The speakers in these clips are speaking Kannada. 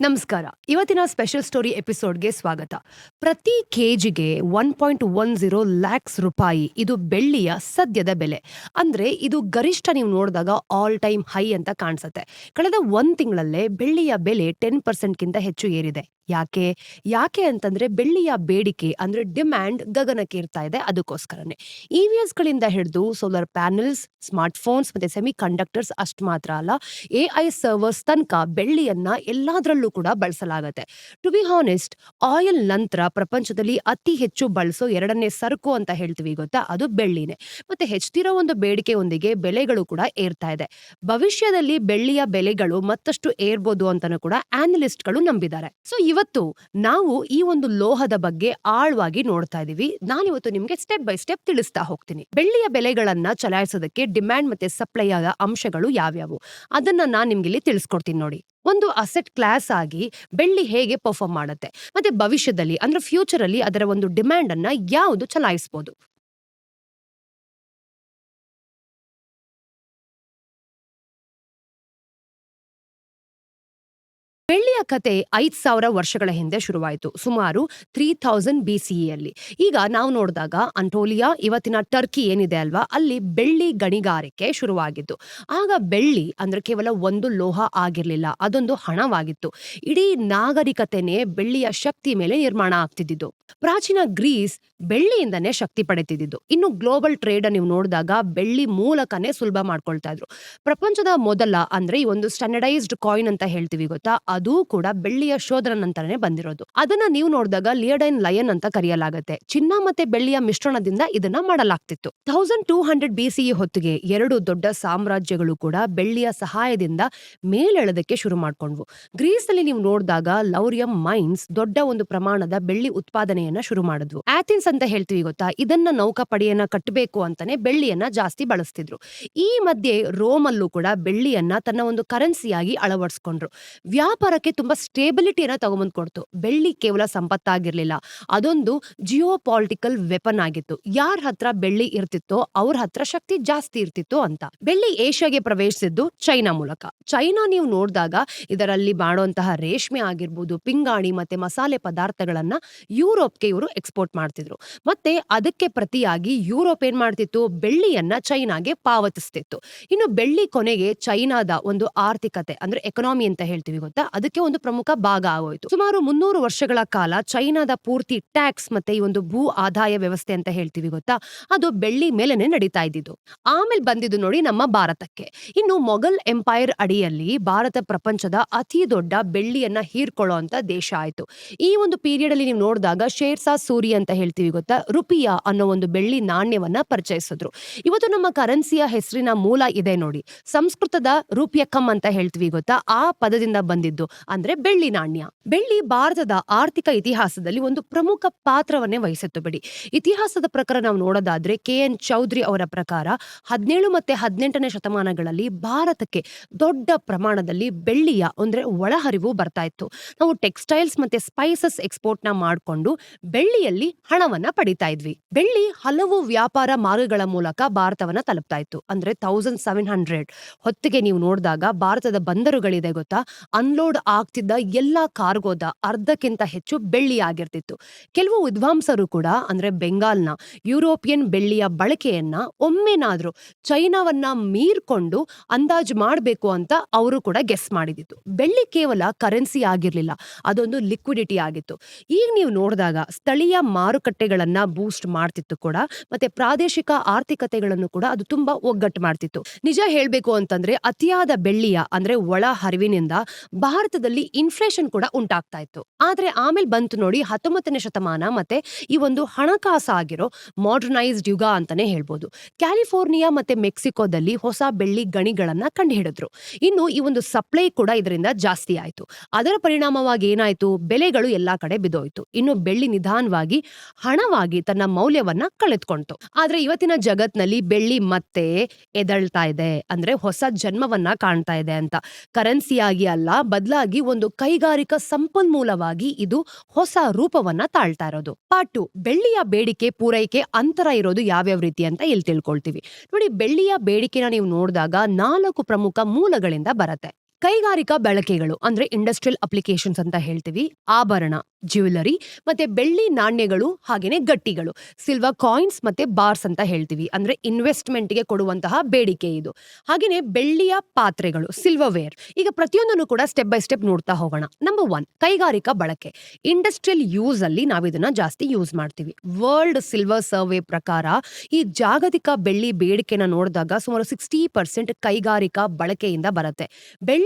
ನಮಸ್ಕಾರ. ಇವತ್ತಿನ ಸ್ಪೆಷಲ್ ಸ್ಟೋರಿ ಎಪಿಸೋಡ್ಗೆ ಸ್ವಾಗತ. ಪ್ರತಿ ಕೆಜಿಗೆ one point one zero lakhs ರೂಪಾಯಿ. ಇದು ಬೆಳ್ಳಿಯ ಸದ್ಯದ ಬೆಲೆ. ಅಂದ್ರೆ ಇದು ಗರಿಷ್ಠ ನೀವು ನೋಡಿದಾಗ ಆಲ್ ಟೈಮ್ ಹೈ ಅಂತ ಕಾಣಿಸುತ್ತೆ. ಕಳೆದ ಒಂದು ತಿಂಗಳಲ್ಲೇ ಬೆಳ್ಳಿಯ ಬೆಲೆ ಟೆನ್ ಪರ್ಸೆಂಟ್ಗಿಂತ ಹೆಚ್ಚು ಏರಿದೆ. ಯಾಕೆ? ಯಾಕೆ ಅಂತಂದ್ರೆ ಬೆಳ್ಳಿಯ ಬೇಡಿಕೆ ಅಂದ್ರೆ ಡಿಮ್ಯಾಂಡ್ ಗಗನಕ್ಕೆ ಇರ್ತಾ ಇದೆ ಅದಕ್ಕೋಸ್ಕರನೇ ಇವಿಎಸ್ ಗಳಿಂದ ಹಿಡಿದು ಸೋಲಾರ್ ಪ್ಯಾನೆಲ್ಸ್ ಸ್ಮಾರ್ಟ್ ಫೋನ್ಸ್ ಮತ್ತೆ ಸೆಮಿ ಕಂಡಕ್ಟರ್ಸ್ ಅಷ್ಟು ಮಾತ್ರ ಅಲ್ಲ ಎ ಐ ಸರ್ವರ್ಸ್ ತನಕ ಬೆಳ್ಳಿಯನ್ನ ಎಲ್ಲಾದ್ರಲ್ಲೂ ಕೂಡ ಬಳಸಲಾಗತ್ತೆ. ಟು ಬಿ ಹಾನೆಸ್ಟ್ ಆಯಿಲ್ ನಂತರ ಪ್ರಪಂಚದಲ್ಲಿ ಅತಿ ಹೆಚ್ಚು ಬಳಸೋ ಎರಡನೇ ಸರಕು ಅಂತ ಹೇಳ್ತೀವಿ ಗೊತ್ತಾ? ಅದು ಬೆಳ್ಳಿನೇ. ಮತ್ತೆ ಹೆಚ್ಚುತ್ತಿರೋ ಒಂದು ಬೇಡಿಕೆಯೊಂದಿಗೆ ಬೆಲೆಗಳು ಕೂಡ ಏರ್ತಾ ಇದೆ ಭವಿಷ್ಯದಲ್ಲಿ ಬೆಳ್ಳಿಯ ಬೆಲೆಗಳು ಮತ್ತಷ್ಟು ಏರ್ಬೋದು ಅಂತಲೂ ಕೂಡ ಆನಲಿಸ್ಟ್ಗಳು ನಂಬಿದ್ದಾರೆ. ಸೊ ಇವತ್ತು ನಾವು ಈ ಒಂದು ಲೋಹದ ಬಗ್ಗೆ ಆಳವಾಗಿ ನೋಡ್ತಾ ಇದೀವಿ. ನಾನಿವತ್ತು ನಿಮ್ಗೆ ಸ್ಟೆಪ್ ಬೈ ಸ್ಟೆಪ್ ತಿಳಿಸ್ತಾ ಹೋಗ್ತೀನಿ. ಬೆಳ್ಳಿಯ ಬೆಲೆಗಳನ್ನ ಚಲಾಯಿಸೋದಕ್ಕೆ ಡಿಮ್ಯಾಂಡ್ ಮತ್ತೆ ಸಪ್ಲೈ ಆದ ಅಂಶಗಳು ಯಾವ್ಯಾವು? ಅದನ್ನ ನಾನು ನಿಮ್ಗೆ ಇಲ್ಲಿ ತಿಳಿಸ್ಕೊಡ್ತೀನಿ ನೋಡಿ. ಒಂದು ಅಸೆಟ್ ಕ್ಲಾಸ್ ಆಗಿ ಬೆಳ್ಳಿ ಹೇಗೆ ಪರ್ಫಾರ್ಮ್ ಮಾಡುತ್ತೆ? ಮತ್ತೆ ಭವಿಷ್ಯದಲ್ಲಿ, ಅಂದ್ರೆ ಫ್ಯೂಚರ್ ಅಲ್ಲಿ ಅದರ ಒಂದು ಡಿಮ್ಯಾಂಡ್ ಅನ್ನ ಯಾವುದು ಚಲಾಯಿಸಬಹುದು ಬೆಳ್ಳಿಯ ಕತೆ ಐದ್ ಸಾವಿರ ವರ್ಷಗಳ ಹಿಂದೆ ಶುರುವಾಯಿತು, ಸುಮಾರು ತ್ರೀ ಥೌಸಂಡ್ ಬಿ ಈಗ ನಾವು ನೋಡಿದಾಗ ಅಂಟೋಲಿಯಾ, ಇವತ್ತಿನ ಟರ್ಕಿ ಏನಿದೆ ಅಲ್ವಾ, ಅಲ್ಲಿ ಬೆಳ್ಳಿ ಗಣಿಗಾರಿಕೆ ಶುರುವಾಗಿದ್ದು. ಆಗ ಬೆಳ್ಳಿ ಅಂದ್ರೆ ಕೇವಲ ಒಂದು ಲೋಹ ಆಗಿರ್ಲಿಲ್ಲ, ಅದೊಂದು ಹಣವಾಗಿತ್ತು. ಇಡೀ ನಾಗರಿಕತೆನೇ ಬೆಳ್ಳಿಯ ಶಕ್ತಿ ಮೇಲೆ ನಿರ್ಮಾಣ ಆಗ್ತಿದ್ದಿದ್ದು. ಪ್ರಾಚೀನ ಗ್ರೀಸ್ ಬೆಳ್ಳಿಯಿಂದನೇ ಶಕ್ತಿ ಪಡೆತಿದ್ದು ಇನ್ನು ಗ್ಲೋಬಲ್ ಟ್ರೇಡ್ ನೀವು ನೋಡಿದಾಗ ಬೆಳ್ಳಿ ಮೂಲಕನೇ ಸುಲಭ ಮಾಡ್ಕೊಳ್ತಾ ಇದ್ರು. ಪ್ರಪಂಚದ ಮೊದಲ ಅಂದ್ರೆ ಈ ಒಂದು ಸ್ಟ್ಯಾಂಡರ್ಡೈಸ್ಡ್ ಕಾಯಿನ್ ಅಂತ ಹೇಳ್ತೀವಿ ಗೊತ್ತಾ? ಅದು ಕೂಡ ಬೆಳ್ಳಿಯ ಶೋಧನ ನಂತರನೇ ಬಂದಿರೋದು. ಅದನ್ನ ನೀವು ನೋಡಿದಾಗ ಲಿಯಡೈನ್ ಲಯನ್ ಅಂತ ಕರೆಯಲಾಗುತ್ತೆ. ಚಿನ್ನ ಮತ್ತೆ ಬೆಳ್ಳಿಯ ಮಿಶ್ರಣದಿಂದ ಇದನ್ನ ಮಾಡಲಾಗ್ತಿತ್ತು. ಥೌಸಂಡ್ ಟೂ ಹಂಡ್ರೆಡ್ ಬಿಸಿಇ ಹೊತ್ತಿಗೆ ಎರಡು ದೊಡ್ಡ ಸಾಮ್ರಾಜ್ಯಗಳು ಕೂಡ ಬೆಳ್ಳಿಯ ಸಹಾಯದಿಂದ ಮೇಲೆಳೆದಕ್ಕೆ ಶುರು ಮಾಡ್ಕೊಂಡ್ವು. ಗ್ರೀಸ್ ಅಲ್ಲಿ ನೀವು ನೋಡಿದಾಗ ಲೌರಿಯಂ ಮೈನ್ಸ್ ದೊಡ್ಡ ಒಂದು ಪ್ರಮಾಣದ ಬೆಳ್ಳಿ ಉತ್ಪಾದನೆಯನ್ನ ಶುರು ಮಾಡಿದ್ವು. ಆಥಿನ್ಸ್ ಅಂತ ಹೇಳ್ತೀವಿ ಗೊತ್ತಾ? ಇದನ್ನ ನೌಕಾಪಡೆಯನ್ನ ಕಟ್ಟಬೇಕು ಅಂತಾನೆ ಬೆಳ್ಳಿಯನ್ನ ಜಾಸ್ತಿ ಬಳಸ್ತಿದ್ರು. ಈ ಮಧ್ಯೆ ರೋಮಲ್ಲೂ ಕೂಡ ಬೆಳ್ಳಿಯನ್ನ ತನ್ನ ಒಂದು ಕರೆನ್ಸಿಯಾಗಿ ಅಳವಡಿಸ್ಕೊಂಡ್ರು. ವ್ಯಾಪಾರಕ್ಕೆ ತುಂಬಾ ಸ್ಟೇಬಿಲಿಟಿಯನ್ನ ತಗೊಂಬಂದು ಕೊಡ್ತು. ಬೆಳ್ಳಿ ಕೇವಲ ಸಂಪತ್ತಾಗಿರ್ಲಿಲ್ಲ. ಅದೊಂದು ಜಿಯೋ ಪಾಲಿಟಿಕಲ್ ವೆಪನ್ ಆಗಿತ್ತು. ಯಾರ ಹತ್ರ ಬೆಳ್ಳಿ ಇರ್ತಿತ್ತೋ ಅವ್ರ ಹತ್ರ ಶಕ್ತಿ ಜಾಸ್ತಿ ಇರ್ತಿತ್ತು ಅಂತ. ಬೆಳ್ಳಿ ಏಷ್ಯಾಗೆ ಪ್ರವೇಶಿಸಿದ್ದು ಚೈನಾ ಮೂಲಕ. ಚೈನಾ ನೀವು ನೋಡಿದಾಗ ಇದರಲ್ಲಿ ಮಾಡುವಂತಹ ರೇಷ್ಮೆ ಆಗಿರ್ಬೋದು, ಪಿಂಗಾಣಿ ಮತ್ತೆ ಮಸಾಲೆ ಪದಾರ್ಥಗಳನ್ನ ಯುರೋಪ್ಗೆ ಇವರು ಎಕ್ಸ್ಪೋರ್ಟ್ ಮಾಡ್ತಿದ್ರು. ಮತ್ತೆ ಅದಕ್ಕೆ ಪ್ರತಿಯಾಗಿ ಯುರೋಪ್ ಏನ್ ಮಾಡ್ತಿತ್ತು? ಬೆಳ್ಳಿಯನ್ನ ಚೈನಾಗೆ ಪಾವತಿಸ್ತಿತ್ತು. ಇನ್ನು ಬೆಳ್ಳಿ ಕೊನೆಗೆ ಚೈನಾದ ಒಂದು ಆರ್ಥಿಕತೆ, ಅಂದ್ರೆ ಎಕನಾಮಿ ಅಂತ ಹೇಳ್ತೀವಿ ಗೊತ್ತಾ? ಅದಕ್ಕೆ ಒಂದು ಪ್ರಮುಖ ಭಾಗ ಆಗೋಯ್ತು. ಸುಮಾರು ಮುನ್ನೂರು ವರ್ಷಗಳ ಕಾಲ ಚೈನಾದ ಪೂರ್ತಿ ಟ್ಯಾಕ್ಸ್ ಮತ್ತೆ ಈ ಒಂದು ಭೂ ಆದಾಯ ವ್ಯವಸ್ಥೆ ಅಂತ ಹೇಳ್ತೀವಿ ಗೊತ್ತಾ? ಅದು ಬೆಳ್ಳಿ ಮೇಲೆನೆ ನಡೀತಾ ಇದ್ದಿದ್ದು. ಆಮೇಲೆ ಬಂದಿದ್ದು ನೋಡಿ ನಮ್ಮ ಭಾರತಕ್ಕೆ. ಇನ್ನು ಮೊಘಲ್ ಎಂಪೈರ್ ಅಡಿಯಲ್ಲಿ ಭಾರತ ಪ್ರಪಂಚದ ಅತಿ ದೊಡ್ಡ ಬೆಳ್ಳಿಯನ್ನ ಹೀರ್ಕೊಳ್ಳೋ ಅಂತ ದೇಶ ಆಯ್ತು. ಈ ಒಂದು ಪೀರಿಯಡ್ ಅಲ್ಲಿ ನೀವು ನೋಡಿದಾಗ ಶೇರ್ಸಾ ಸೂರಿ ಅಂತ ಹೇಳ್ತೀವಿ ಗೊತ್ತಾ? ರುಪಿಯಾ ಅನ್ನೋ ಒಂದು ಬೆಳ್ಳಿ ನಾಣ್ಯವನ್ನ ಪರಿಚಯಿಸಿದ್ರು. ಇವತ್ತು ನಮ್ಮ ಕರೆನ್ಸಿಯ ಹೆಸರಿನ ಮೂಲ ಇದೆ ನೋಡಿ. ಸಂಸ್ಕೃತದ ರೂಪ್ಯಕಂ ಅಂತ ಹೇಳ್ತೀವಿ ಗೊತ್ತಾ? ಆ ಪದದಿಂದ ಬಂದಿದ್ದು. ಅಂದ್ರೆ ಬೆಳ್ಳಿ ನಾಣ್ಯ. ಬೆಳ್ಳಿ ಭಾರತದ ಆರ್ಥಿಕ ಇತಿಹಾಸದಲ್ಲಿ ಒಂದು ಪ್ರಮುಖ ಪಾತ್ರವನ್ನೇ ವಹಿಸಿತ್ತು ಬಿಡಿ. ಇತಿಹಾಸದ ಪ್ರಕಾರ ನಾವು ನೋಡೋದಾದ್ರೆ ಕೆ ಎನ್ ಚೌಧರಿ ಅವರ ಪ್ರಕಾರ ಹದಿನೇಳು ಮತ್ತೆ ಹದಿನೆಂಟನೇ ಶತಮಾನಗಳಲ್ಲಿ ಭಾರತಕ್ಕೆ ದೊಡ್ಡ ಪ್ರಮಾಣದಲ್ಲಿ ಬೆಳ್ಳಿಯ ಅಂದ್ರೆ ಒಳಹರಿವು ಬರ್ತಾ ಇತ್ತು. ನಾವು ಟೆಕ್ಸ್ಟೈಲ್ಸ್ ಮತ್ತೆ ಸ್ಪೈಸಸ್ ಎಕ್ಸ್ಪೋರ್ಟ್ನ ಮಾಡ್ಕೊಂಡು ಬೆಳ್ಳಿಯಲ್ಲಿ ಹಣವನ್ನ ಪಡಿತಾ ಇದ್ವಿ. ಬೆಳ್ಳಿ ಹಲವು ವ್ಯಾಪಾರ ಮಾರ್ಗಗಳ ಮೂಲಕ ಭಾರತವನ್ನ ತಲುಪ್ತಾ ಇತ್ತು. ಅಂದ್ರೆ ತೌಸಂಡ್ ಸೆವೆನ್ ಹಂಡ್ರೆಡ್ ಹೊತ್ತಿಗೆ ನೀವು ನೋಡಿದಾಗ ಭಾರತದ ಬಂದರುಗಳಿದೆ ಗೊತ್ತಾ? ಅನ್ಲೋಡ್ ಆಗ್ತಿದ್ದ ಎಲ್ಲಾ ಕಾರ್ಗೋದ ಅರ್ಧಕ್ಕಿಂತ ಹೆಚ್ಚು ಬೆಳ್ಳಿ ಆಗಿರ್ತಿತ್ತು. ಕೆಲವು ವಿದ್ವಾಂಸರು ಕೂಡ ಅಂದ್ರೆ ಬೆಂಗಾಲ್ನ ಯುರೋಪಿಯನ್ ಬೆಳ್ಳಿಯ ಬಳಕೆಯನ್ನ ಒಮ್ಮೆನಾದ್ರೂ ಚೈನಾವನ್ನ ಮೀರ್ಕೊಂಡು ಅಂದಾಜು ಮಾಡಬೇಕು ಅಂತ ಅವರು ಕೂಡ ಗೆಸ್ ಮಾಡಿದಿತ್ತು. ಬೆಳ್ಳಿ ಕೇವಲ ಕರೆನ್ಸಿ ಆಗಿರ್ಲಿಲ್ಲ, ಅದೊಂದು ಲಿಕ್ವಿಡಿಟಿ ಆಗಿತ್ತು. ಈಗ ನೀವು ನೋಡಿದಾಗ ಸ್ಥಳೀಯ ಮಾರುಕಟ್ಟೆಗಳನ್ನ ಬೂಸ್ಟ್ ಮಾಡ್ತಿತ್ತು ಕೂಡ, ಮತ್ತೆ ಪ್ರಾದೇಶಿಕ ಆರ್ಥಿಕತೆಗಳನ್ನು ಕೂಡ ಅದು ತುಂಬಾ ಒಗ್ಗಟ್ಟು ಮಾಡ್ತಿತ್ತು. ನಿಜ ಹೇಳ್ಬೇಕು ಅಂತಂದ್ರೆ ಅತಿಯಾದ ಬೆಳ್ಳಿಯ ಅಂದ್ರೆ ಒಳ ಹರಿವಿನಿಂದ ಭಾರತದಲ್ಲಿ ಇನ್ಫ್ಲೇಷನ್ ಕೂಡ ಉಂಟಾಗ್ತಾ ಇತ್ತು. ಆದ್ರೆ ಆಮೇಲೆ ಬಂತು ನೋಡಿ ಹತ್ತೊಂಬತ್ತನೇ ಶತಮಾನ ಮತ್ತೆ ಈ ಒಂದು ಹಣಕಾಸು ಆಗಿರೋ ಮಾಡರ್ನೈಸ್ಡ್ ಯುಗ ಅಂತಾನೆ ಹೇಳ್ಬೋದು. ಕ್ಯಾಲಿಫೋರ್ನಿಯಾ ಮತ್ತೆ ಮೆಕ್ಸಿಕೋದಲ್ಲಿ ಹೊಸ ಬೆಳ್ಳಿ ಗಣಿಗಳನ್ನ ಕಂಡುಹಿಡಿದ್ರು. ಇನ್ನು ಈ ಒಂದು ಸಪ್ಲೈ ಕೂಡ ಇದರಿಂದ ಜಾಸ್ತಿ ಆಯಿತು. ಅದರ ಪರಿಣಾಮವಾಗಿ ಏನಾಯ್ತು? ಬೆಲೆಗಳು ಎಲ್ಲಾ ಕಡೆ ಬಿದ್ದೋಯ್ತು. ಇನ್ನು ಬೆಳ್ಳಿ ನಿಧಾನವಾಗಿ ಹಣವಾಗಿ ತನ್ನ ಮೌಲ್ಯವನ್ನ ಕಳೆದುಕೊಂತು ಆದ್ರೆ ಇವತ್ತಿನ ಜಗತ್ನಲ್ಲಿ ಬೆಳ್ಳಿ ಮತ್ತೆ ಎದಳ್ತಾ ಇದೆ. ಅಂದ್ರೆ ಹೊಸ ಜನ್ಮವನ್ನ ಕಾಣ್ತಾ ಇದೆ ಅಂತ. ಕರೆನ್ಸಿಯಾಗಿ ಅಲ್ಲ, ಬದಲಾಗಿ ಒಂದು ಕೈಗಾರಿಕಾ ಸಂಪನ್ಮೂಲವಾಗಿ ಇದು ಹೊಸ ರೂಪವನ್ನ ತಾಳ್ತಾ ಇರೋದು. ಪಾರ್ಟ್ ಟು ಬೆಳ್ಳಿಯ ಬೇಡಿಕೆ ಪೂರೈಕೆ ಅಂತರ ಇರೋದು ಯಾವ್ಯಾವ ರೀತಿ ಅಂತ ಇಲ್ಲಿ ತಿಳ್ಕೊಳ್ತೀವಿ. ನೋಡಿ, ಬೆಳ್ಳಿಯ ಬೇಡಿಕೆನ ನೀವು ನೋಡಿದಾಗ ನಾಲ್ಕು ಪ್ರಮುಖ ಮೂಲಗಳಿಂದ ಬರತ್ತೆ. ಕೈಗಾರಿಕಾ ಬಳಕೆಗಳು, ಅಂದ್ರೆ ಇಂಡಸ್ಟ್ರಿಯಲ್ ಅಪ್ಲಿಕೇಶನ್ಸ್ ಅಂತ ಹೇಳ್ತೀವಿ. ಆಭರಣ ಜ್ಯುವೆಲರಿ ಮತ್ತೆ ಬೆಳ್ಳಿ ನಾಣ್ಯಗಳು ಹಾಗೇನೆ ಗಟ್ಟಿಗಳು. ಸಿಲ್ವರ್ ಕಾಯಿನ್ಸ್ ಮತ್ತೆ ಬಾರ್ಸ್ ಅಂತ ಹೇಳ್ತೀವಿ. ಅಂದ್ರೆ ಇನ್ವೆಸ್ಟ್ಮೆಂಟ್ಗೆ ಕೊಡುವಂತಹ ಬೇಡಿಕೆ ಇದು. ಹಾಗೇನೆ ಬೆಳ್ಳಿಯ ಪಾತ್ರೆಗಳು ಸಿಲ್ವರ್ ವೇರ್ ಈಗ ಪ್ರತಿಯೊಂದನ್ನು ಕೂಡ ಸ್ಟೆಪ್ ಬೈ ಸ್ಟೆಪ್ ನೋಡ್ತಾ ಹೋಗೋಣ. ನಂಬರ್ ಒನ್ ಕೈಗಾರಿಕಾ ಬಳಕೆ. ಇಂಡಸ್ಟ್ರಿಯಲ್ ಯೂಸ್ ಅಲ್ಲಿ ನಾವು ಇದನ್ನ ಜಾಸ್ತಿ ಯೂಸ್ ಮಾಡ್ತೀವಿ. ವರ್ಲ್ಡ್ ಸಿಲ್ವರ್ ಸರ್ವೆ ಪ್ರಕಾರ ಈ ಜಾಗತಿಕ ಬೆಳ್ಳಿ ಬೇಡಿಕೆನ ನೋಡಿದಾಗ ಸುಮಾರು ಸಿಕ್ಸ್ಟಿ ಪರ್ಸೆಂಟ್ ಕೈಗಾರಿಕಾ ಬಳಕೆಯಿಂದ ಬರುತ್ತೆ.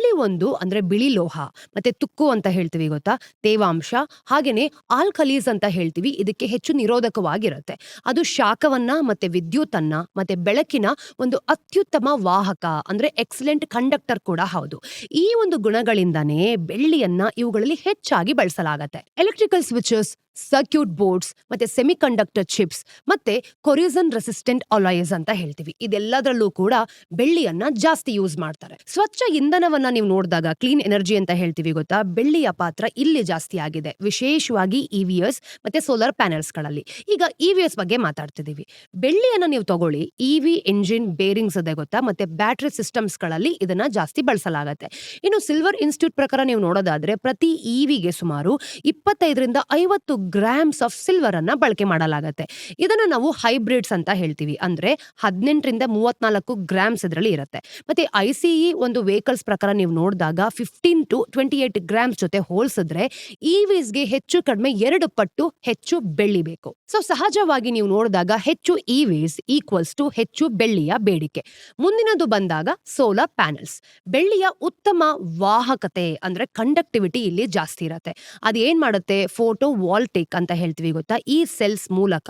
ಒಂದು ಅಂದ್ರೆ ಬಿಳಿ ಲೋಹ, ಮತ್ತೆ ತುಕ್ಕು ಅಂತ ಹೇಳ್ತೀವಿ ಗೊತ್ತಾ? ತೇವಾಂಶ, ಹಾಗೇನೆ ಆಲ್ಕಲೀಸ್ ಅಂತ ಹೇಳ್ತೀವಿ, ಇದಕ್ಕೆ ಹೆಚ್ಚು ನಿರೋಧಕವಾಗಿರುತ್ತೆ. ಅದು ಶಾಖವನ್ನ ಮತ್ತೆ ವಿದ್ಯುತ್ತನ್ನ ಮತ್ತೆ ಬೆಳಕಿನ ಒಂದು ಅತ್ಯುತ್ತಮ ವಾಹಕ ಅಂದ್ರೆ ಎಕ್ಸಲೆಂಟ್ ಕಂಡಕ್ಟರ್ ಕೂಡ ಹೌದು. ಈ ಒಂದು ಗುಣಗಳಿಂದನೇ ಬೆಳ್ಳಿಯನ್ನ ಇವುಗಳಲ್ಲಿ ಹೆಚ್ಚಾಗಿ ಬಳಸಲಾಗುತ್ತೆ. ಎಲೆಕ್ಟ್ರಿಕಲ್ ಸ್ವಿಚಸ್ ಸರ್ಕ್ಯೂಟ್ ಬೋರ್ಡ್ಸ್ ಮತ್ತೆ ಸೆಮಿ ಕಂಡಕ್ಟರ್ ಚಿಪ್ಸ್ ಮತ್ತೆ ಕೊರಿಸನ್ ರೆಸಿಸ್ಟೆಂಟ್ ಅಲಾಯಸ್ ಅಂತ ಹೇಳ್ತೀವಿ. ಇದೆಲ್ಲದರಲ್ಲೂ ಕೂಡ ಬೆಳ್ಳಿಯನ್ನ ಜಾಸ್ತಿ ಯೂಸ್ ಮಾಡ್ತಾರೆ. ಸ್ವಚ್ಛ ಇಂಧನವನ್ನ ನೀವು ನೋಡಿದಾಗ ಕ್ಲೀನ್ ಎನರ್ಜಿ ಅಂತ ಹೇಳ್ತೀವಿ ಗೊತ್ತಾ? ಬೆಳ್ಳಿಯ ಪಾತ್ರ ಇಲ್ಲಿ ಜಾಸ್ತಿ ಆಗಿದೆ. ವಿಶೇಷವಾಗಿ ಇವಿಎಸ್ ಮತ್ತೆ ಸೋಲಾರ್ ಪ್ಯಾನೆಲ್ಸ್ಗಳಲ್ಲಿ ಈಗ ಇವಿಎಸ್ ಬಗ್ಗೆ ಮಾತಾಡ್ತಿದೀವಿ ಬೆಳ್ಳಿಯನ್ನ ನೀವು ತಗೊಳ್ಳಿ. ಇವಿ ಎಂಜಿನ್ ಬೇರಿಂಗ್ಸ್ ಅದೇ ಗೊತ್ತಾ? ಮತ್ತೆ ಬ್ಯಾಟ್ರಿ ಸಿಸ್ಟಮ್ಸ್ಗಳಲ್ಲಿ ಇದನ್ನ ಜಾಸ್ತಿ ಬಳಸಲಾಗುತ್ತೆ. ಇನ್ನು ಸಿಲ್ವರ್ ಇನ್ಸ್ಟಿಟ್ಯೂಟ್ ಪ್ರಕಾರ ನೀವು ನೋಡೋದಾದ್ರೆ ಪ್ರತಿ ಇವಿಗೆ ಸುಮಾರು ಇಪ್ಪತ್ತೈದರಿಂದ ಐವತ್ತು ಗ್ರಾಮ್ಸ್ ಆಫ್ ಸಿಲ್ವರ್ ಅನ್ನ ಬಳಕೆ ಮಾಡಲಾಗತ್ತೆ. ಇದನ್ನ ನಾವು ಹೈಬ್ರಿಡ್ಸ್ ಅಂತ ಹೇಳ್ತೀವಿ. ಅಂದ್ರೆ ಹದಿನೆಂಟರಿಂದ ಮೂವತ್ನಾಲ್ಕು ಗ್ರಾಮ್ಸ್ ಇದರಲ್ಲಿ ಇರುತ್ತೆ. ಮತ್ತೆ ಐ ಸಿಇ ಒಂದು ವೆಹಿಕಲ್ಸ್ ಪ್ರಕಾರ ನೀವು ನೋಡಿದಾಗ fifteen to twenty eight grams ಜೊತೆ ಹೋಲಿಸಿದ್ರೆ ಇವಿಸ್ಗೆ ಹೆಚ್ಚು ಕಡಿಮೆ ಎರಡು ಪಟ್ಟು ಹೆಚ್ಚು ಬೆಳ್ಳಿ ಬೇಕು. ಸೊ ಸಹಜವಾಗಿ ನೀವು ನೋಡಿದಾಗ ಹೆಚ್ಚು ಇವಿಸ್ ಈಕ್ವಲ್ಸ್ ಟು ಹೆಚ್ಚು ಬೆಳ್ಳಿಯ ಬೇಡಿಕೆ. ಮುಂದಿನದು ಬಂದಾಗ ಸೋಲಾರ್ ಪ್ಯಾನೆಲ್ಸ್ ಬೆಳ್ಳಿಯ ಉತ್ತಮ ವಾಹಕತೆ ಅಂದ್ರೆ ಕಂಡಕ್ಟಿವಿಟಿ ಇಲ್ಲಿ ಜಾಸ್ತಿ ಇರತ್ತೆ. ಅದೇನ್ ಮಾಡುತ್ತೆ? ಫೋಟೋ ವಾಲ್ಟೇಕ್ ಅಂತ ಹೇಳ್ತೀವಿ ಗೊತ್ತಾ? ಈ ಸೆಲ್ಸ್ ಮೂಲಕ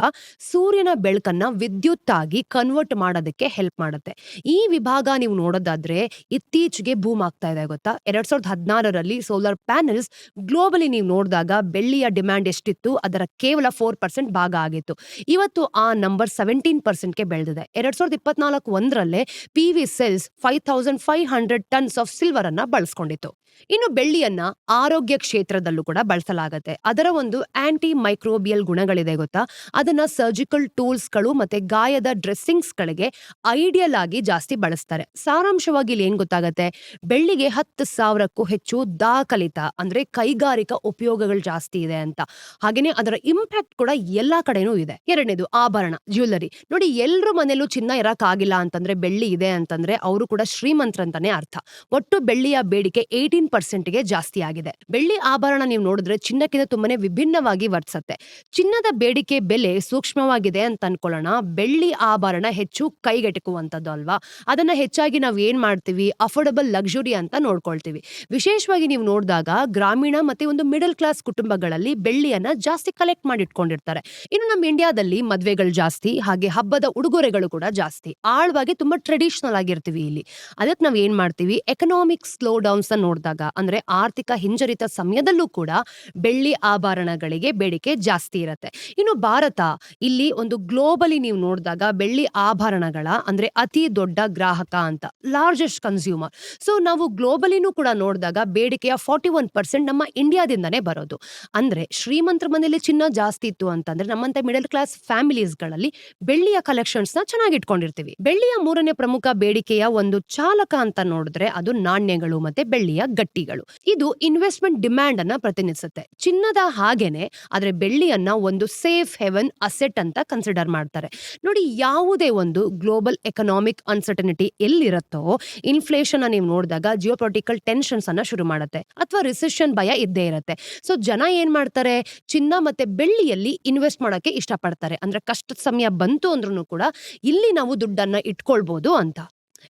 ಸೂರ್ಯನ ಬೆಳಕನ್ನ ವಿದ್ಯುತ್ ಆಗಿ ಕನ್ವರ್ಟ್ ಮಾಡೋದಕ್ಕೆ ಹೆಲ್ಪ್ ಮಾಡುತ್ತೆ. ಈ ವಿಭಾಗ ನೀವು ನೋಡೋದಾದ್ರೆ ಇತ್ತೀಚೆಗೆ ಬೂಮ್ ಆಗ್ತಾ ಇದೆ ಗೊತ್ತಾ? ಎರಡ್ ಸಾವಿರದ ಹದಿನಾರರಲ್ಲಿ ಸೋಲಾರ್ ಪ್ಯಾನೆಲ್ಸ್ ಗ್ಲೋಬಲಿ ನೀವು ನೋಡಿದಾಗ ಬೆಳ್ಳಿಯ ಡಿಮ್ಯಾಂಡ್ ಎಷ್ಟಿತ್ತು? ಅದರ ಕೇವಲ ಫೋರ್ ಪರ್ಸೆಂಟ್ ಭಾಗ ಆಗಿತ್ತು. ಇವತ್ತು ಆ ನಂಬರ್ ಸೆವೆಂಟೀನ್ ಪರ್ಸೆಂಟ್ಗೆ ಬೆಳೆದಿದೆ. ಎರಡ್ ಸಾವಿರದ ಇಪ್ಪತ್ನಾಲ್ಕು ಒಂದರಲ್ಲೇ P V cells five thousand five hundred tons of silver ಅನ್ನ ಬಳಸ್ಕೊಂಡಿತ್ತು. ಇನ್ನು ಬೆಳ್ಳಿಯನ್ನ ಆರೋಗ್ಯ ಕ್ಷೇತ್ರದಲ್ಲೂ ಕೂಡ ಬಳಸಲಾಗತ್ತೆ. ಅದರ ಒಂದು ಆಂಟಿ ಮೈಕ್ರೋಬಿಯಲ್ ಗುಣಗಳಿದೆ ಗೊತ್ತಾ? ಅದನ್ನ ಸರ್ಜಿಕಲ್ ಟೂಲ್ಸ್ಗಳು ಮತ್ತೆ ಗಾಯದ ಡ್ರೆಸ್ಸಿಂಗ್ಸ್ ಗಳಿಗೆ ಐಡಿಯಲ್ ಆಗಿ ಜಾಸ್ತಿ ಬಳಸ್ತಾರೆ. ಸಾರಾಂಶವಾಗಿ ಇಲ್ಲಿ ಏನ್ ಗೊತ್ತಾಗತ್ತೆ? ಬೆಳ್ಳಿಗೆ ಹತ್ತು ಸಾವಿರಕ್ಕೂ ಹೆಚ್ಚು ದಾಖಲಿತ ಅಂದ್ರೆ ಕೈಗಾರಿಕಾ ಉಪಯೋಗಗಳು ಜಾಸ್ತಿ ಇದೆ ಅಂತ. ಹಾಗೇನೆ ಅದರ ಇಂಪ್ಯಾಕ್ಟ್ ಕೂಡ ಎಲ್ಲಾ ಕಡೆನೂ ಇದೆ. ಎರಡನೇದು ಆಭರಣ ಜ್ಯುವೆಲ್ಲರಿ ನೋಡಿ, ಎಲ್ರ ಮನೇಲೂ ಚಿನ್ನ ಇರಕ್ಕಾಗಿಲ್ಲ ಅಂತಂದ್ರೆ ಬೆಳ್ಳಿ ಇದೆ ಅಂತಂದ್ರೆ ಅವರು ಕೂಡ ಶ್ರೀಮಂತರಂತಾನೆ ಅರ್ಥ. ಒಟ್ಟು ಬೆಳ್ಳಿಯ ಬೇಡಿಕೆ ಏಯ್ಟೀನ್ ಪರ್ಸೆಂಟ್ಗೆ ಜಾಸ್ತಿ ಆಗಿದೆ. ಬೆಳ್ಳಿ ಆಭರಣ ನೀವು ನೋಡಿದ್ರೆ ಚಿನ್ನಕ್ಕಿಂತ ತುಂಬಾನೇ ವಿಭಿನ್ನವಾಗಿ ವರ್ತಿಸುತ್ತೆ. ಚಿನ್ನದ ಬೇಡಿಕೆ ಬೆಲೆ ಸೂಕ್ಷ್ಮವಾಗಿದೆ ಅಂತ ಅನ್ಕೊಳ್ಳೋಣ. ಬೆಳ್ಳಿ ಆಭರಣ ಹೆಚ್ಚು ಕೈಗೆಟಕುವಂಥದ್ದು ಅಲ್ವಾ? ಅದನ್ನ ಹೆಚ್ಚಾಗಿ ನಾವು ಏನ್ ಮಾಡ್ತೀವಿ? ಅಫೋರ್ಡಬಲ್ ಲಕ್ಸುರಿ ಅಂತ ನೋಡ್ಕೊಳ್ತೀವಿ. ವಿಶೇಷವಾಗಿ ನೀವು ನೋಡಿದಾಗ ಗ್ರಾಮೀಣ ಮತ್ತೆ ಒಂದು ಮಿಡಲ್ ಕ್ಲಾಸ್ ಕುಟುಂಬಗಳಲ್ಲಿ ಬೆಳ್ಳಿಯನ್ನ ಜಾಸ್ತಿ ಕಲೆಕ್ಟ್ ಮಾಡಿ ಇಟ್ಕೊಂಡಿರ್ತಾರೆ ಇನ್ನು ನಮ್ಮ ಇಂಡಿಯಾದಲ್ಲಿ ಮದ್ವೆಗಳು ಜಾಸ್ತಿ, ಹಾಗೆ ಹಬ್ಬದ ಉಡುಗೊರೆಗಳು ಕೂಡ ಜಾಸ್ತಿ. ಆಳವಾಗಿ ತುಂಬಾ ಟ್ರೆಡಿಷನಲ್ ಆಗಿರ್ತೀವಿ ಇಲ್ಲಿ. ಅದಕ್ಕೆ ನಾವ್ ಏನ್ ಮಾಡ್ತೀವಿ? ಎಕನಾಮಿಕ್ ಸ್ಲೋ ಡೌನ್ಸ್ ನೋಡಿದಾಗ ಅಂದ್ರೆ ಆರ್ಥಿಕ ಹಿಂಜರಿತ ಸಮಯದಲ್ಲೂ ಕೂಡ ಬೆಳ್ಳಿ ಆಭರಣಗಳಿಗೆ ಬೇಡಿಕೆ ಜಾಸ್ತಿ ಇರುತ್ತೆ. ಇನ್ನು ಭಾರತ, ಇಲ್ಲಿ ಒಂದು ಗ್ಲೋಬಲಿ ನೀವು ನೋಡಿದಾಗ ಬೆಳ್ಳಿ ಆಭರಣಗಳ, ಅಂದ್ರೆ ಅತಿ ದೊಡ್ಡ ಗ್ರಾಹಕ ಅಂತ ಲಾರ್ಜೆಸ್ಟ್ ಕನ್ಸ್ಯೂಮರ್ ಸೊ ನಾವು ಗ್ಲೋಬಲಿನೂ ಕೂಡ ನೋಡಿದಾಗ ಬೇಡಿಕೆಯ ಫಾರ್ಟಿ ಒನ್ ಪರ್ಸೆಂಟ್ ನಮ್ಮ ಇಂಡಿಯಾದಿಂದನೇ ಬರೋದು. ಅಂದ್ರೆ ಶ್ರೀಮಂತರ ಮನೆಯಲ್ಲಿ ಚಿನ್ನ ಜಾಸ್ತಿ ಇತ್ತು ಅಂತಂದ್ರೆ ನಮ್ಮಂತ ಮಿಡಲ್ ಕ್ಲಾಸ್ ಫ್ಯಾಮಿಲೀಸ್ಗಳಲ್ಲಿ ಬೆಳ್ಳಿಯ ಕಲೆಕ್ಷನ್ಸ್ನ ಚೆನ್ನಾಗಿ ಇಟ್ಕೊಂಡಿರ್ತೀವಿ. ಬೆಳ್ಳಿಯ ಮೂರನೇ ಪ್ರಮುಖ ಬೇಡಿಕೆಯ ಒಂದು ಚಾಲಕ ಅಂತ ನೋಡಿದ್ರೆ ಅದು ನಾಣ್ಯಗಳು ಮತ್ತೆ ಬೆಳ್ಳಿಯ ಗಟ್ಟಿಗಳು. ಇದು ಇನ್ವೆಸ್ಟ್ಮೆಂಟ್ ಡಿಮ್ಯಾಂಡ್ ಅನ್ನ ಪ್ರತಿನಿಧಿಸುತ್ತೆ. ಚಿನ್ನದ ಹಾಗೇನೆ ಆದ್ರೆ ಬೆಳ್ಳಿಯನ್ನ ಒಂದು ಸೇಫ್ ಹೆವನ್ ಅಸೆಟ್ ಅಂತ ಕನ್ಸಿಡರ್ ಮಾಡ್ತಾರೆ. ನೋಡಿ, ಯಾವುದೇ ಒಂದು ಗ್ಲೋಬಲ್ ಎಕನಾಮಿಕ್ ಅನ್ಸರ್ಟನಿಟಿ ಎಲ್ಲಿರುತ್ತೋ ಇನ್ಫ್ಲೇಷನ್ ನೀವು ನೋಡಿದಾಗ ಜಿಯೋಪೊಲಿಟಿಕಲ್ ಟೆನ್ಷನ್ಸ್ ಅನ್ನ ಶುರು ಮಾಡುತ್ತೆ. ಅಥವಾ ರಿಸೆಷನ್ ಭಯ ಇದ್ದೇ ಇರುತ್ತೆ. ಸೊ ಜನ ಏನ್ ಮಾಡ್ತಾರೆ? ಚಿನ್ನ ಮತ್ತೆ ಬೆಳ್ಳಿಯಲ್ಲಿ ಇನ್ವೆಸ್ಟ್ ಮಾಡೋಕೆ ಇಷ್ಟಪಡ್ತಾರೆ. ಅಂದ್ರೆ ಕಷ್ಟದ ಸಮಯ ಬಂತು ಅಂದ್ರೂ ಕೂಡ ಇಲ್ಲಿ ನಾವು ದುಡ್ಡನ್ನ ಇಟ್ಕೊಳ್ಬಹುದು ಅಂತ.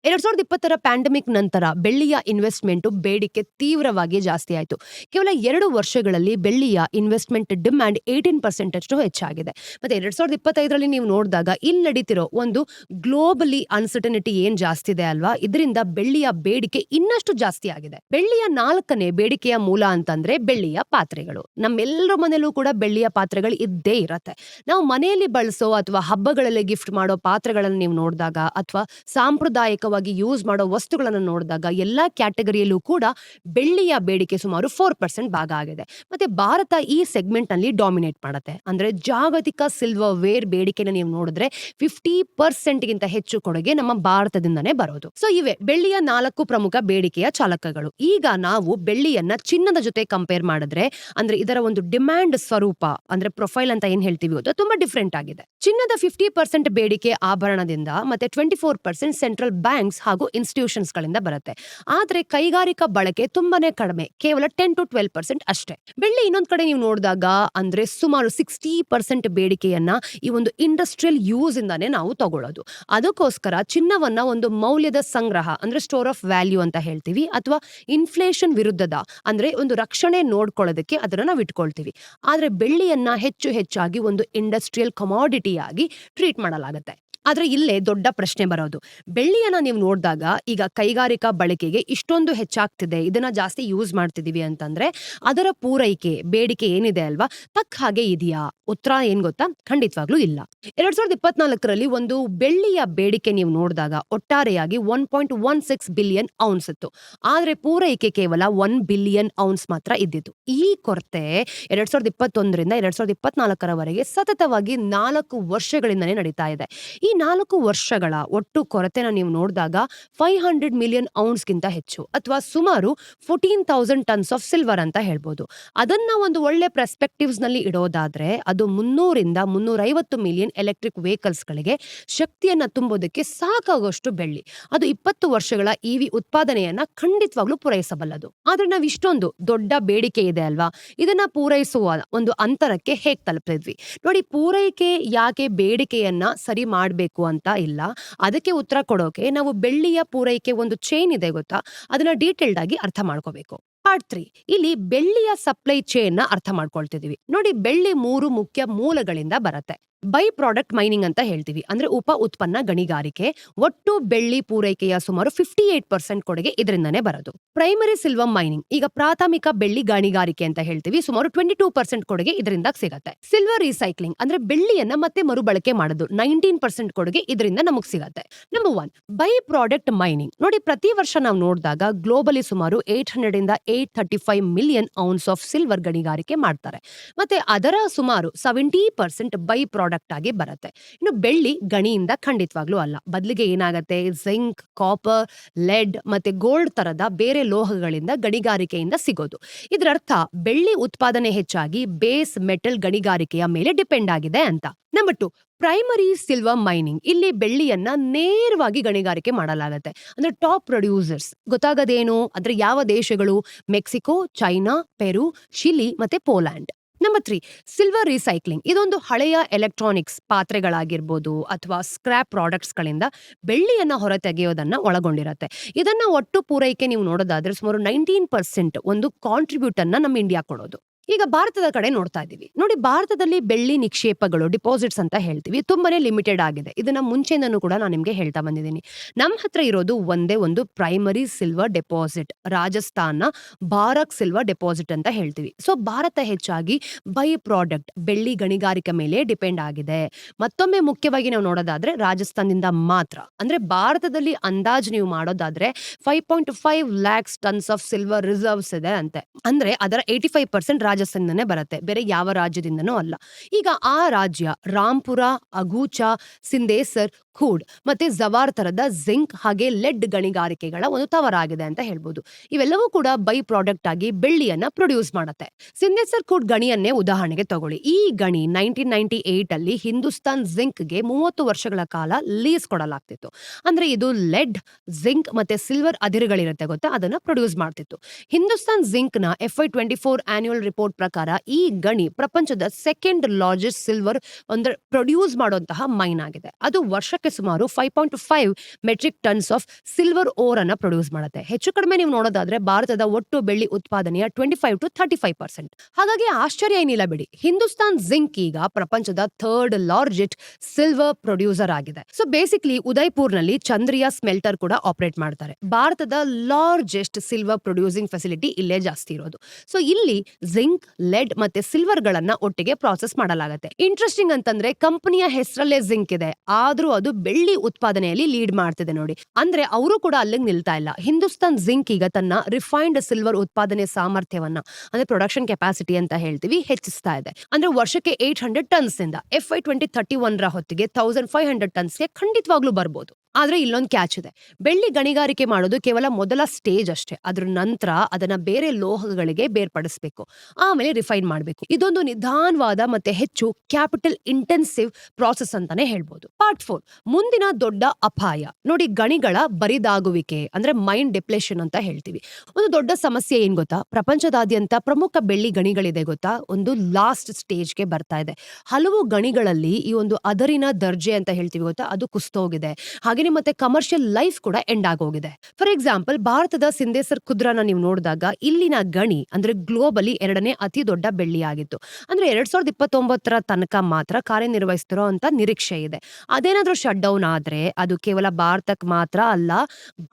ಎರಡ್ ಸಾವಿರದ ಇಪ್ಪತ್ತರ ಪ್ಯಾಂಡಮಿಕ್ ನಂತರ ಬೆಳ್ಳಿಯ ಇನ್ವೆಸ್ಟ್ಮೆಂಟ್ ಬೇಡಿಕೆ ತೀವ್ರವಾಗಿ ಜಾಸ್ತಿ ಆಯಿತು. ಕೇವಲ ಎರಡು ವರ್ಷಗಳಲ್ಲಿ ಬೆಳ್ಳಿಯ ಇನ್ವೆಸ್ಟ್ಮೆಂಟ್ ಡಿಮ್ಯಾಂಡ್ ಏಯ್ಟೀನ್ ಪರ್ಸೆಂಟ್ ಅಷ್ಟು ಹೆಚ್ಚಾಗಿದೆ. ಮತ್ತೆ ಎರಡ್ ಸಾವಿರದ ಇಪ್ಪತ್ತೈದರಲ್ಲಿ ನೀವು ನೋಡಿದಾಗ ಇಲ್ಲಿ ನಡೀತಿರೋ ಒಂದು ಗ್ಲೋಬಲಿ ಅನ್ಸರ್ಟನಿಟಿ ಏನ್ ಜಾಸ್ತಿ ಇದೆ ಅಲ್ವಾ? ಇದರಿಂದ ಬೆಳ್ಳಿಯ ಬೇಡಿಕೆ ಇನ್ನಷ್ಟು ಜಾಸ್ತಿ ಆಗಿದೆ. ಬೆಳ್ಳಿಯ ನಾಲ್ಕನೇ ಬೇಡಿಕೆಯ ಮೂಲ ಅಂತಂದ್ರೆ ಬೆಳ್ಳಿಯ ಪಾತ್ರೆಗಳು. ನಮ್ಮೆಲ್ಲರ ಮನೆಯಲ್ಲೂ ಕೂಡ ಬೆಳ್ಳಿಯ ಪಾತ್ರೆಗಳು ಇದ್ದೇ ಇರತ್ತೆ. ನಾವು ಮನೆಯಲ್ಲಿ ಬಳಸೋ ಅಥವಾ ಹಬ್ಬಗಳಲ್ಲಿ ಗಿಫ್ಟ್ ಮಾಡೋ ಪಾತ್ರೆಗಳನ್ನು ನೀವು ನೋಡಿದಾಗ ಅಥವಾ ಸಾಂಪ್ರದಾಯಿಕ ಸಾಂಪ್ರದಾಯಿಕವಾಗಿ ಯೂಸ್ ಮಾಡೋ ವಸ್ತುಗಳನ್ನು ನೋಡಿದಾಗ ಎಲ್ಲಾ ಕ್ಯಾಟಗರಿಯಲ್ಲೂ ಕೂಡ ಬೆಳ್ಳಿಯ ಬೇಡಿಕೆ ಸುಮಾರು ಫೋರ್ ಪರ್ಸೆಂಟ್ ಭಾಗ ಆಗಿದೆ. ಮತ್ತೆ ಭಾರತ ಈ ಸೆಗ್ಮೆಂಟ್ನಲ್ಲಿ ಡಾಮಿನೇಟ್ ಮಾಡುತ್ತೆ. ಅಂದ್ರೆ ಜಾಗತಿಕ ಸಿಲ್ವರ್ ವೇರ್ ಬೇಡಿಕೆನ ನೀವು ನೋಡಿದ್ರೆ ಫಿಫ್ಟಿ ಪರ್ಸೆಂಟ್ ಗಿಂತ ಹೆಚ್ಚು ಕೊಡುಗೆ ನಮ್ಮ ಭಾರತದಿಂದನೇ ಬರೋದು. ಸೊ ಇವೆ ಬೆಳ್ಳಿಯ ನಾಲ್ಕು ಪ್ರಮುಖ ಬೇಡಿಕೆಯ ಚಾಲಕಗಳು. ಈಗ ನಾವು ಬೆಳ್ಳಿಯನ್ನ ಚಿನ್ನದ ಜೊತೆ ಕಂಪೇರ್ ಮಾಡಿದ್ರೆ, ಅಂದ್ರೆ ಇದರ ಒಂದು ಡಿಮ್ಯಾಂಡ್ ಸ್ವರೂಪ, ಅಂದ್ರೆ ಪ್ರೊಫೈಲ್ ಅಂತ ಏನ್ ಹೇಳ್ತೀವಿ ಅದು ತುಂಬಾ ಡಿಫ್ರೆಂಟ್ ಆಗಿದೆ. ಚಿನ್ನದ ಫಿಫ್ಟಿ ಪರ್ಸೆಂಟ್ ಬೇಡಿಕೆ ಆಭರಣದಿಂದ, ಮತ್ತೆ twenty four percent central banks ಹಾಗೂ ಇನ್ಸ್ಟಿಟ್ಯೂಷನ್ಸ್ ಗಳಿಂದ ಬರುತ್ತೆ. ಆದ್ರೆ ಕೈಗಾರಿಕಾ ಬಳಕೆ ತುಂಬಾನೇ ಕಡಿಮೆ, ಕೇವಲ ಟೆನ್ ಟು ಟ್ವೆಲ್ ಪರ್ಸೆಂಟ್ ಅಷ್ಟೇ. ಬೆಳ್ಳಿ ಇನ್ನೊಂದು ಕಡೆ ನೀವು ನೋಡಿದಾಗ ಅಂದ್ರೆ ಸುಮಾರು ಸಿಕ್ಸ್ಟಿ ಪರ್ಸೆಂಟ್ ಬೇಡಿಕೆಯನ್ನ ಈ ಒಂದು ಇಂಡಸ್ಟ್ರಿಯಲ್ ಯೂಸ್ ಇಂದಾನೆ ನಾವು ತಗೊಳ್ಳೋದು. ಅದಕ್ಕೋಸ್ಕರ ಚಿನ್ನವನ್ನ ಒಂದು ಮೌಲ್ಯದ ಸಂಗ್ರಹ ಅಂದ್ರೆ ಸ್ಟೋರ್ ಆಫ್ ವ್ಯಾಲ್ಯೂ ಅಂತ ಹೇಳ್ತೀವಿ ಅಥವಾ ಇನ್ಫ್ಲೇಷನ್ ವಿರುದ್ಧದ ಅಂದ್ರೆ ಒಂದು ರಕ್ಷಣೆ ನೋಡ್ಕೊಳ್ಳೋದಕ್ಕೆ ಅದನ್ನ ನಾವು ಇಟ್ಕೊಳ್ತೀವಿ. ಆದ್ರೆ ಬೆಳ್ಳಿಯನ್ನ ಹೆಚ್ಚು ಹೆಚ್ಚಾಗಿ ಒಂದು ಇಂಡಸ್ಟ್ರಿಯಲ್ ಕಮಾಡಿಟಿಯಾಗಿ ಟ್ರೀಟ್ ಮಾಡಲಾಗುತ್ತೆ. ಆದ್ರೆ ಇಲ್ಲೇ ದೊಡ್ಡ ಪ್ರಶ್ನೆ ಬರೋದು. ಬೆಳ್ಳಿಯನ್ನ ನೀವು ನೋಡಿದಾಗ ಈಗ ಕೈಗಾರಿಕಾ ಬಳಕೆಗೆ ಇಷ್ಟೊಂದು ಹೆಚ್ಚಾಗ್ತಿದೆ. ಇದನ್ನ ಜಾಸ್ತಿ ಯೂಸ್ ಮಾಡ್ತಿದೀವಿ ಅಂತಂದ್ರೆ ಅದರ ಪೂರೈಕೆ, ಬೇಡಿಕೆ ಏನಿದೆ ಅಲ್ವಾ? ತಕ್ಕ ಹಾಗೆ ಇದೆಯಾ? ಉತ್ತರ ಏನ್ ಗೊತ್ತಾ? ಖಂಡಿತವಾಗ್ಲೂ ಇಲ್ಲ. ಎರಡ್ ಸಾವಿರದ ಇಪ್ಪತ್ನಾಲ್ಕರಲ್ಲಿ ಒಂದು ಬೆಳ್ಳಿಯ ಬೇಡಿಕೆ ನೀವು ನೋಡಿದಾಗ ಒಟ್ಟಾರೆಯಾಗಿ one point one six billion ounces ಇತ್ತು. ಆದ್ರೆ ಪೂರೈಕೆ ಕೇವಲ ಒನ್ ಬಿಲಿಯನ್ ಔನ್ಸ್ ಮಾತ್ರ ಇದ್ದಿತ್ತು. ಈ ಕೊರತೆ ಎರಡ್ ಸಾವಿರದ ಇಪ್ಪತ್ತೊಂದರಿಂದ ಎರಡ್ ಸಾವಿರದ ಇಪ್ಪತ್ನಾಲ್ಕರವರೆಗೆ ಸತತವಾಗಿ ನಾಲ್ಕು ವರ್ಷಗಳಿಂದನೇ ನಡೀತಾ ಇದೆ. ನಾಲ್ಕು ವರ್ಷಗಳ ಒಟ್ಟು ಕೊರತೆನ ನೀವು ನೋಡಿದಾಗ ಫೈವ್ ಹಂಡ್ರೆಡ್ ಮಿಲಿಯನ್ ಔನ್ಸ್ಗಿಂತ ಹೆಚ್ಚು ಅಥವಾ ಸುಮಾರು fourteen thousand tons of silver ಅಂತ ಹೇಳ್ಬೋದು. ಅದನ್ನ ಒಂದು ಒಳ್ಳೆ ಪ್ರೆಸ್ಪೆಕ್ಟಿವ್ಸ್ನಲ್ಲಿ ಇಡೋದಾದ್ರೆ ಅದು ಮುನ್ನೂರಿಂದ ಮುನ್ನೂರೈವತ್ತು ಮಿಲಿಯನ್ ಎಲೆಕ್ಟ್ರಿಕ್ ವೆಹಿಕಲ್ಸ್ಗಳಿಗೆ ಶಕ್ತಿಯನ್ನು ತುಂಬೋದಕ್ಕೆ ಸಾಕಾಗುವಷ್ಟು ಬೆಳ್ಳಿ. ಅದು ಇಪ್ಪತ್ತು ವರ್ಷಗಳ ಇವಿ ಉತ್ಪಾದನೆಯನ್ನ ಖಂಡಿತವಾಗ್ಲೂ ಪೂರೈಸಬಲ್ಲದು. ಆದ್ರೆ ನಾವು ಇಷ್ಟೊಂದು ದೊಡ್ಡ ಬೇಡಿಕೆ ಇದೆ ಅಲ್ವಾ? ಇದನ್ನ ಪೂರೈಸುವ ಒಂದು ಅಂತರಕ್ಕೆ ಹೇಗೆ ತಲುಪಿದ್ವಿ ನೋಡಿ, ಪೂರೈಕೆ ಯಾಕೆ ಬೇಡಿಕೆಯನ್ನ ಸರಿ ಮಾಡ್ಬೇಕು ಅಂತ ಇಲ್ಲ. ಅದಕ್ಕೆ ಉತ್ತರ ಕೊಡೋಕೆ ನಾವು ಬೆಳ್ಳಿಯ ಪೂರೈಕೆ ಒಂದು ಚೈನ್ ಇದೆ ಗೊತ್ತಾ? ಅದನ್ನ ಡೀಟೇಲ್ಡ್ ಆಗಿ ಅರ್ಥ ಮಾಡ್ಕೋಬೇಕು. ಪಾರ್ಟ್ ತ್ರೀ ಇಲ್ಲಿ ಬೆಳ್ಳಿಯ ಸಪ್ಲೈ ಚೈನ್ನ ಅರ್ಥ ಮಾಡ್ಕೊಳ್ತಿದೀವಿ. ನೋಡಿ ಬೆಳ್ಳಿ ಮೂರು ಮುಖ್ಯ ಮೂಲಗಳಿಂದ ಬರುತ್ತೆ. ಬೈ ಪ್ರಾಡಕ್ಟ್ ಮೈನಿಂಗ್ ಅಂತ ಹೇಳ್ತೀವಿ. ಅಂದ್ರೆ ಉಪ ಉತ್ಪನ್ನ ಗಣಿಗಾರಿಕೆ, ಒಟ್ಟು ಬೆಳ್ಳಿ ಪೂರೈಕೆಯ ಸುಮಾರು ಫಿಫ್ಟಿ ಏಟ್ ಪರ್ಸೆಂಟ್ ಕೊಡುಗೆ ಇದರಿಂದನೇ ಬರೋದು. ಪ್ರೈಮರಿ ಸಿಲ್ವರ್ ಮೈನಿಂಗ್ ಈಗ ಪ್ರಾಥಮಿಕ ಬೆಳ್ಳಿ ಗಣಿಗಾರಿಕೆ ಅಂತ ಹೇಳ್ತೀವಿ, ಸುಮಾರು ಟ್ವೆಂಟಿ ಟೂ ಪರ್ಸೆಂಟ್ ಕೊಡುಗೆ ಇದರಿಂದ ಸಿಗುತ್ತೆ. ಸಿಲ್ವರ್ ರೀಸೈಕ್ಲಿಂಗ್ ಅಂದ್ರೆ ಬೆಳ್ಳಿಯನ್ನ ಮತ್ತೆ ಮರುಬಳಕೆ ಮಾಡೋದು ನೈನ್ಟೀನ್ ಪರ್ಸೆಂಟ್ ಕೊಡುಗೆ ಇದರಿಂದ ನಮಗ್ ಸಿಗುತ್ತೆ. Number one by product mining ನೋಡಿ, ಪ್ರತಿ ವರ್ಷ ನಾವು ನೋಡಿದಾಗ ಗ್ಲೋಬಲಿ ಸುಮಾರು ಏಟ್ ಹಂಡ್ರೆಡ್ ಇಂದ eight thirty five million ounces of silver ಗಣಿಗಾರಿಕೆ ಮಾಡ್ತಾರೆ. ಮತ್ತೆ ಅದರ ಸುಮಾರು ಸೆವೆಂಟಿ ಪರ್ಸೆಂಟ್ ಬೈ ಪ್ರಾಡಕ್ಟ್ ಆಗಿ ಬರುತ್ತೆ. ಇನ್ನು ಬೆಳ್ಳಿ ಗಣಿಯಿಂದ ಖಂಡಿತವಾಗ್ಲೂ ಅಲ್ಲ. ಬದಲಿಗೆ ಏನಾಗುತ್ತೆ? ಜಿಂಕ್ ಕಾಪರ್ ಲೆಡ್ ಮತ್ತೆ ಗೋಲ್ಡ್ ತರದ ಬೇರೆ ಲೋಹಗಳಿಂದ ಗಣಿಗಾರಿಕೆಯಿಂದ ಸಿಗೋದು. ಇದರರ್ಥ ಬೆಳ್ಳಿ ಉತ್ಪಾದನೆ ಹೆಚ್ಚಾಗಿ ಬೇಸ್ ಮೆಟಲ್ ಗಣಿಗಾರಿಕೆಯ ಮೇಲೆ ಡಿಪೆಂಡ್ ಆಗಿದೆ ಅಂತ. Number two primary silver mining ಇಲ್ಲಿ ಬೆಳ್ಳಿಯನ್ನ ನೇರವಾಗಿ ಗಣಿಗಾರಿಕೆ ಮಾಡಲಾಗುತ್ತೆ. ಅಂದ್ರೆ ಟಾಪ್ ಪ್ರೊಡ್ಯೂಸರ್ಸ್ ಗೊತ್ತಾಗದೇನು? ಅಂದ್ರೆ ಯಾವ ದೇಶಗಳು? ಮೆಕ್ಸಿಕೋ, ಚೈನಾ, ಪೆರು, ಶಿಲಿ ಮತ್ತೆ Poland. Number three silver recycling ಇದೊಂದು ಹಳೆಯ ಎಲೆಕ್ಟ್ರಾನಿಕ್ಸ್ ಪಾತ್ರೆಗಳಾಗಿರ್ಬೋದು ಅಥವಾ ಸ್ಕ್ರಾಪ್ ಪ್ರಾಡಕ್ಟ್ಸ್ ಗಳಿಂದ ಬೆಳ್ಳಿಯನ್ನ ಹೊರತೆಗೆಯೋದನ್ನ ಒಳಗೊಂಡಿರುತ್ತೆ. ಇದನ್ನ ಒಟ್ಟು ಪೂರೈಕೆ ನೀವು ನೋಡೋದಾದ್ರೆ ಸುಮಾರು ನೈನ್ಟೀನ್ ಪರ್ಸೆಂಟ್ ಒಂದು ಕಾಂಟ್ರಿಬ್ಯೂಟ್ ಅನ್ನ ನಮ್ಮ ಇಂಡಿಯಾ ಕೊಡೋದು. ಈಗ ಭಾರತದ ಕಡೆ ನೋಡ್ತಾ ಇದ್ದೀವಿ. ನೋಡಿ ಭಾರತದಲ್ಲಿ ಬೆಳ್ಳಿ ನಿಕ್ಷೇಪಗಳು ಡಿಪಾಸಿಟ್ಸ್ ಅಂತ ಹೇಳ್ತೀವಿ. ತುಂಬಾನೇ ಲಿಮಿಟೆಡ್ ಆಗಿದೆ. ಇದನ್ನ ಮುಂಚೆಯಿಂದನೂ ಕೂಡ ನಾನು ನಿಮ್ಗೆ ಹೇಳ್ತಾ ಬಂದಿದ್ದೀನಿ. ನಮ್ಮ ಹತ್ರ ಇರೋದು ಒಂದೇ ಒಂದು ಪ್ರೈಮರಿ ಸಿಲ್ವರ್ ಡೆಪಾಸಿಟ್ ರಾಜಸ್ಥಾನ ಭಾರಕ್ ಸಿಲ್ವರ್ ಡೆಪಾಸಿಟ್ ಅಂತ ಹೇಳ್ತೀವಿ. ಸೊ ಭಾರತ ಹೆಚ್ಚಾಗಿ ಬೈ ಪ್ರಾಡಕ್ಟ್ ಬೆಳ್ಳಿ ಗಣಿಗಾರಿಕೆ ಮೇಲೆ ಡಿಪೆಂಡ್ ಆಗಿದೆ. ಮತ್ತೊಮ್ಮೆ ಮುಖ್ಯವಾಗಿ ನಾವು ನೋಡೋದಾದ್ರೆ ರಾಜಸ್ಥಾನದಿಂದ ಮಾತ್ರ. ಅಂದ್ರೆ ಭಾರತದಲ್ಲಿ ಅಂದಾಜು ನೀವು ಮಾಡೋದಾದ್ರೆ five point five lakhs tons of silver reserves ಇದೆ ಅಂತೆ. ಅಂದ್ರೆ ಅದರ ಏಟಿ ಫೈವ್ ಪರ್ಸೆಂಟ್ ರಾಜಸ್ಥಾನದಿಂದನೇ ಬರುತ್ತೆ ಬೇರೆ ಯಾವ ರಾಜ್ಯದಿಂದನೂ ಅಲ್ಲ. ಈಗ ಆ ರಾಜ್ಯ ರಾಂಪುರ ಅಗೂಚ ಸಿಂದೇಸರ್ ಖೂಡ್ ಮತ್ತೆ ಜವಾರ್ ತರದ ಜಿಂಕ್ ಹಾಗೆ ಲೆಡ್ ಗಣಿಗಾರಿಕೆಗಳ ಒಂದು ತವರಾಗಿದೆ ಅಂತ ಹೇಳ್ಬೋದು. ಇವೆಲ್ಲವೂ ಕೂಡ ಬೈ ಪ್ರಾಡಕ್ಟ್ ಆಗಿ ಬೆಳ್ಳಿಯನ್ನ ಪ್ರೊಡ್ಯೂಸ್ ಮಾಡುತ್ತೆ. ಸಿಂಧೇಸರ್ ಕೂಡ್ ಗಣಿಯನ್ನೇ ಉದಾಹರಣೆಗೆ ತಗೊಳ್ಳಿ. ಈ ಗಣಿ ನೈನ್ಟೀನ್ ನೈನ್ಟಿ ಏಟ್ ಅಲ್ಲಿ ಹಿಂದೂಸ್ತಾನ್ ಜಿಂಕ್ಗೆ ಮೂವತ್ತು ವರ್ಷಗಳ ಕಾಲ ಲೀಸ್ ಕೊಡಲಾಗ್ತಿತ್ತು. ಅಂದ್ರೆ ಇದು ಲೆಡ್ ಜಿಂಕ್ ಮತ್ತೆ ಸಿಲ್ವರ್ ಅದಿರುಗಳಿರುತ್ತೆ ಗೊತ್ತಾ? ಅದನ್ನ ಪ್ರೊಡ್ಯೂಸ್ ಮಾಡ್ತಿತ್ತು. Hindustan ಜಿಂಕ್ನ FY twenty four annual report ಪ್ರಕಾರ ಈ ಗಣಿ ಪ್ರಪಂಚದ ಸೆಕೆಂಡ್ ಲಾರ್ಜೆಸ್ಟ್ ಸಿಲ್ವರ್ ಅಂದ್ರೆ ಪ್ರೊಡ್ಯೂಸ್ ಮಾಡುವಂತಹ ಮೈನ್ ಆಗಿದೆ. ಅದು ವರ್ಷಕ್ಕೆ ಸುಮಾರು five point five metric tons of silver ore ಅನ್ನ ಪ್ರೊಡ್ಯೂಸ್ ಮಾಡುತ್ತೆ. ಹೆಚ್ಚು ಕಡಿಮೆ ನೀವು ನೋಡೋದಾದ್ರೆ ಭಾರತದ ಒಟ್ಟು ಬೆಳ್ಳಿ ಉತ್ಪಾದನೆಯ twenty five to thirty five percent ಹಾಗಾಗಿ ಆಶ್ಚರ್ಯ ಏನಿಲ್ಲ ಬಿಡಿ. ಹಿಂದೂಸ್ತಾನ್ ಜಿಂಕ್ ಈಗ ಪ್ರಪಂಚದ ಥರ್ಡ್ ಲಾರ್ಜೆಸ್ಟ್ ಸಿಲ್ವರ್ ಪ್ರೊಡ್ಯೂಸರ್ ಆಗಿದೆ. ಸೊ ಬೇಸಿಕ್ಲಿ ಉದಯ್ಪುರ್ನಲ್ಲಿ ಚಂದ್ರಿಯಾ ಸ್ಮೆಲ್ಟರ್ ಕೂಡ ಆಪರೇಟ್ ಮಾಡ್ತಾರೆ. ಭಾರತದ ಲಾರ್ಜೆಸ್ಟ್ ಸಿಲ್ವರ್ ಪ್ರೊಡ್ಯೂಸಿಂಗ್ ಫೆಸಿಲಿಟಿ ಇಲ್ಲೇ ಜಾಸ್ತಿ ಇರೋದು. ಸೊ ಇಲ್ಲಿ ಜಿಂಕ್ ಲೆಡ್ ಮತ್ತೆ ಸಿಲ್ವರ್ ಗಳನ್ನ ಒಟ್ಟಿಗೆ ಪ್ರಾಸೆಸ್ ಮಾಡಲಾಗುತ್ತೆ. ಇಂಟ್ರೆಸ್ಟಿಂಗ್ ಅಂತಂದ್ರೆ ಕಂಪನಿಯ ಹೆಸರಲ್ಲೇ ಜಿಂಕ್ ಇದೆ. ಆದ್ರೂ ಅದು ಅದು ಬೆಳ್ಳಿ ಉತ್ಪಾದನೆಯಲ್ಲಿ ಲೀಡ್ ಮಾಡ್ತಿದೆ ನೋಡಿ. ಅಂದ್ರೆ ಅವರು ಕೂಡ ಅಲ್ಲಿಗೆ ನಿಲ್ತಾ ಇಲ್ಲ. ಹಿಂದೂಸ್ತಾನ್ ಜಿಂಕ್ ಈಗ ತನ್ನ ರಿಫೈನ್ಡ್ ಸಿಲ್ವರ್ ಉತ್ಪಾದನೆ ಸಾಮರ್ಥ್ಯವನ್ನ, ಅಂದ್ರೆ ಪ್ರೊಡಕ್ಷನ್ ಕೆಪಾಸಿಟಿ ಅಂತ ಹೇಳ್ತೀವಿ, ಹೆಚ್ಚಿಸ್ತಾ ಇದೆ. ಅಂದ್ರೆ ವರ್ಷಕ್ಕೆ ಏಟ್ ಹಂಡ್ರೆಡ್ ಟನ್ಸ್ ಇಂದ F I twenty thirty one ರ ಹೊತ್ತಿಗೆ ತೌಸಂಡ್ ಫೈವ್ ಹಂಡ್ರೆಡ್ ಟನ್ಸ್ಗೆ ಖಂಡಿತವಾಗ್ಲೂ ಬರ್ಬೋದು. ಆದ್ರೆ ಇಲ್ಲೊಂದು ಕ್ಯಾಚ್ ಇದೆ. ಬೆಳ್ಳಿ ಗಣಿಗಾರಿಕೆ ಮಾಡೋದು ಕೇವಲ ಮೊದಲ ಸ್ಟೇಜ್ ಅಷ್ಟೇ. ಅದ್ರ ನಂತರ ಅದನ್ನ ಬೇರೆ ಲೋಹಗಳಿಗೆ ಬೇರ್ಪಡಿಸಬೇಕು. ಆಮೇಲೆ ರಿಫೈನ್ ಮಾಡಬೇಕು. ಇದೊಂದು ನಿಧಾನವಾದ ಮತ್ತೆ ಹೆಚ್ಚು ಕ್ಯಾಪಿಟಲ್ ಇಂಟೆನ್ಸಿವ್ ಪ್ರಾಸೆಸ್ ಅಂತಾನೆ ಹೇಳ್ಬೋದು. ಪಾರ್ಟ್ ಫೋರ್ ಮುಂದಿನ ದೊಡ್ಡ ಅಪಾಯ. ನೋಡಿ, ಗಣಿಗಳ ಬರಿದಾಗುವಿಕೆ ಅಂದ್ರೆ ಮೈಂಡ್ ಡಿಪ್ಲೆಷನ್ ಅಂತ ಹೇಳ್ತೀವಿ. ಒಂದು ದೊಡ್ಡ ಸಮಸ್ಯೆ ಏನ್ ಗೊತ್ತಾ? ಪ್ರಪಂಚದಾದ್ಯಂತ ಪ್ರಮುಖ ಬೆಳ್ಳಿ ಗಣಿಗಳಿದೆ ಗೊತ್ತಾ? ಒಂದು ಲಾಸ್ಟ್ ಸ್ಟೇಜ್ಗೆ ಬರ್ತಾ ಇದೆ. ಹಲವು ಗಣಿಗಳಲ್ಲಿ ಈ ಒಂದು ಅದರಿನ ದರ್ಜೆ ಅಂತ ಹೇಳ್ತೀವಿ ಗೊತ್ತಾ? ಅದು ಕುಸ್ತೋಗಿದೆ ಹಾಗೇನೆ ಮತ್ತೆ ಕಮರ್ಷಿಯಲ್ ಲೈಫ್ ಕೂಡ ಎಂಡ್ ಆಗೋಗಿದೆ. ಫಾರ್ ಎಕ್ಸಾಂಪಲ್ ಭಾರತದ ಸಿಂಧೇಸರ್ ಕುದ್ರನ ನೀವು ನೋಡಿದಾಗ ಇಲ್ಲಿನ ಗಣಿ ಅಂದ್ರೆ ಗ್ಲೋಬಲಿ ಎರಡನೇ ಅತಿ ದೊಡ್ಡ ಬೆಳ್ಳಿ ಆಗಿತ್ತು ಅಂದ್ರೆ ಎರಡ್ ಸಾವಿರದ ಇಪ್ಪತ್ತೊಂಬತ್ತರ ತನಕ ಮಾತ್ರ ಕಾರ್ಯನಿರ್ವಹಿಸ್ತಿರೋ ಅಂತ ನಿರೀಕ್ಷೆ ಇದೆ. ಅದೇನಾದ್ರೂ ಶಟ್ ಡೌನ್ ಆದ್ರೆ ಅದು ಕೇವಲ ಭಾರತಕ್ಕೆ ಮಾತ್ರ ಅಲ್ಲ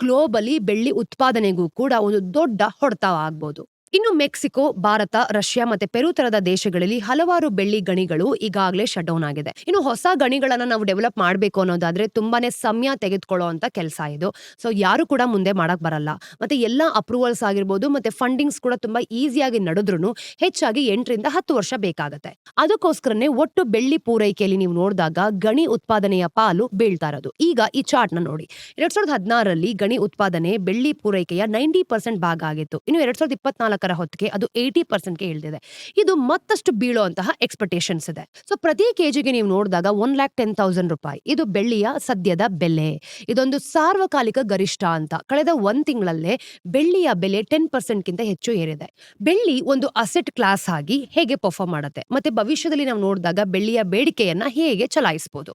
ಗ್ಲೋಬಲಿ ಬೆಳ್ಳಿ ಉತ್ಪಾದನೆಗೂ ಕೂಡ ಒಂದು ದೊಡ್ಡ ಹೊಡೆತ ಆಗ್ಬೋದು. ಇನ್ನು ಮೆಕ್ಸಿಕೋ, ಭಾರತ, ರಷ್ಯಾ ಮತ್ತೆ ಪೆರು ತರದ ದೇಶಗಳಲ್ಲಿ ಹಲವಾರು ಬೆಳ್ಳಿ ಗಣಿಗಳು ಈಗಾಗಲೇ ಶಟ್ ಡೌನ್ ಆಗಿದೆ. ಇನ್ನು ಹೊಸ ಗಣಿಗಳನ್ನ ನಾವು ಡೆವಲಪ್ ಮಾಡಬೇಕು ಅನ್ನೋದಾದ್ರೆ ತುಂಬಾನೇ ಸಮಯ ತೆಗೆದುಕೊಳ್ಳೋ ಅಂತ ಕೆಲಸ ಇದು. ಸೊ ಯಾರು ಕೂಡ ಮುಂದೆ ಮಾಡಕ್ ಬರಲ್ಲ. ಮತ್ತೆ ಎಲ್ಲಾ ಅಪ್ರೂವಲ್ಸ್ ಆಗಿರ್ಬೋದು, ಮತ್ತೆ ಫಂಡಿಂಗ್ಸ್ ಕೂಡ ತುಂಬಾ ಈಸಿಯಾಗಿ ನಡೆದ್ರು ಹೆಚ್ಚಾಗಿ ಎಂಟರಿಂದ ಹತ್ತು ವರ್ಷ ಬೇಕಾಗುತ್ತೆ. ಅದಕ್ಕೋಸ್ಕರನೇ ಒಟ್ಟು ಬೆಳ್ಳಿ ಪೂರೈಕೆಯಲ್ಲಿ ನೀವು ನೋಡಿದಾಗ ಗಣಿ ಉತ್ಪಾದನೆಯ ಪಾಲು ಬೀಳ್ತಾ ಇರೋದು. ಈಗ ಈ ಚಾರ್ಟ್ನ ನೋಡಿ. ಎರಡ್ ಸಾವಿರದ ಹದಿನಾರರಲ್ಲಿ ಗಣಿ ಉತ್ಪಾದನೆ ಬೆಳ್ಳಿ ಪೂರೈಕೆಯ ನೈಂಟಿ ಪರ್ಸೆಂಟ್ ಭಾಗ ಆಗಿತ್ತು. ಇನ್ನು ಎರಡ್ ಸಾವಿರದ ಇಪ್ಪತ್ನಾಲ್ಕರ ಹೊತ್ತಿಗೆ ಅದು ಏಯ್ಟಿ ಪರ್ಸೆಂಟ್ಗೆ ಇಳಿದಿದೆ. ಇದು ಮತ್ತಷ್ಟು ಬೀಳುವಂತಹ ಎಕ್ಸ್ಪೆಕ್ಟೇಷನ್ಸ್ ಇದೆ. ಸೊ ಪ್ರತಿ ಕೆಜಿಗೆ ನೀವು ನೋಡಿದಾಗ ಒನ್ ಲ್ಯಾಕ್ ಟೆನ್ ತೌಸಂಡ್ ರೂಪಾಯಿ. ಇದು ಬೆಳ್ಳಿಯ ಸದ್ಯದ ಬೆಲೆ. ಇದೊಂದು ಸಾರ್ವಕಾಲಿಕ ಗರಿಷ್ಠ ಅಂತ. ಕಳೆದ ಒಂದು ತಿಂಗಳಲ್ಲೇ ಬೆಳ್ಳಿಯ ಬೆಲೆ ಟೆನ್ ಪರ್ಸೆಂಟ್ಗಿಂತ ಹೆಚ್ಚು ಏರಿದೆ. ಬೆಳ್ಳಿ ಒಂದು ಅಸೆಟ್ ಕ್ಲಾಸ್ ಆಗಿ ಹೇಗೆ ಪರ್ಫಾರ್ಮ್ ಮಾಡುತ್ತೆ? ಮತ್ತೆ ಭವಿಷ್ಯದಲ್ಲಿ ನಾವು ನೋಡಿದಾಗ ಬೆಳ್ಳಿಯ ಬೇಡಿಕೆಯನ್ನ ಹೇಗೆ ಚಲಾಯಿಸಬಹುದು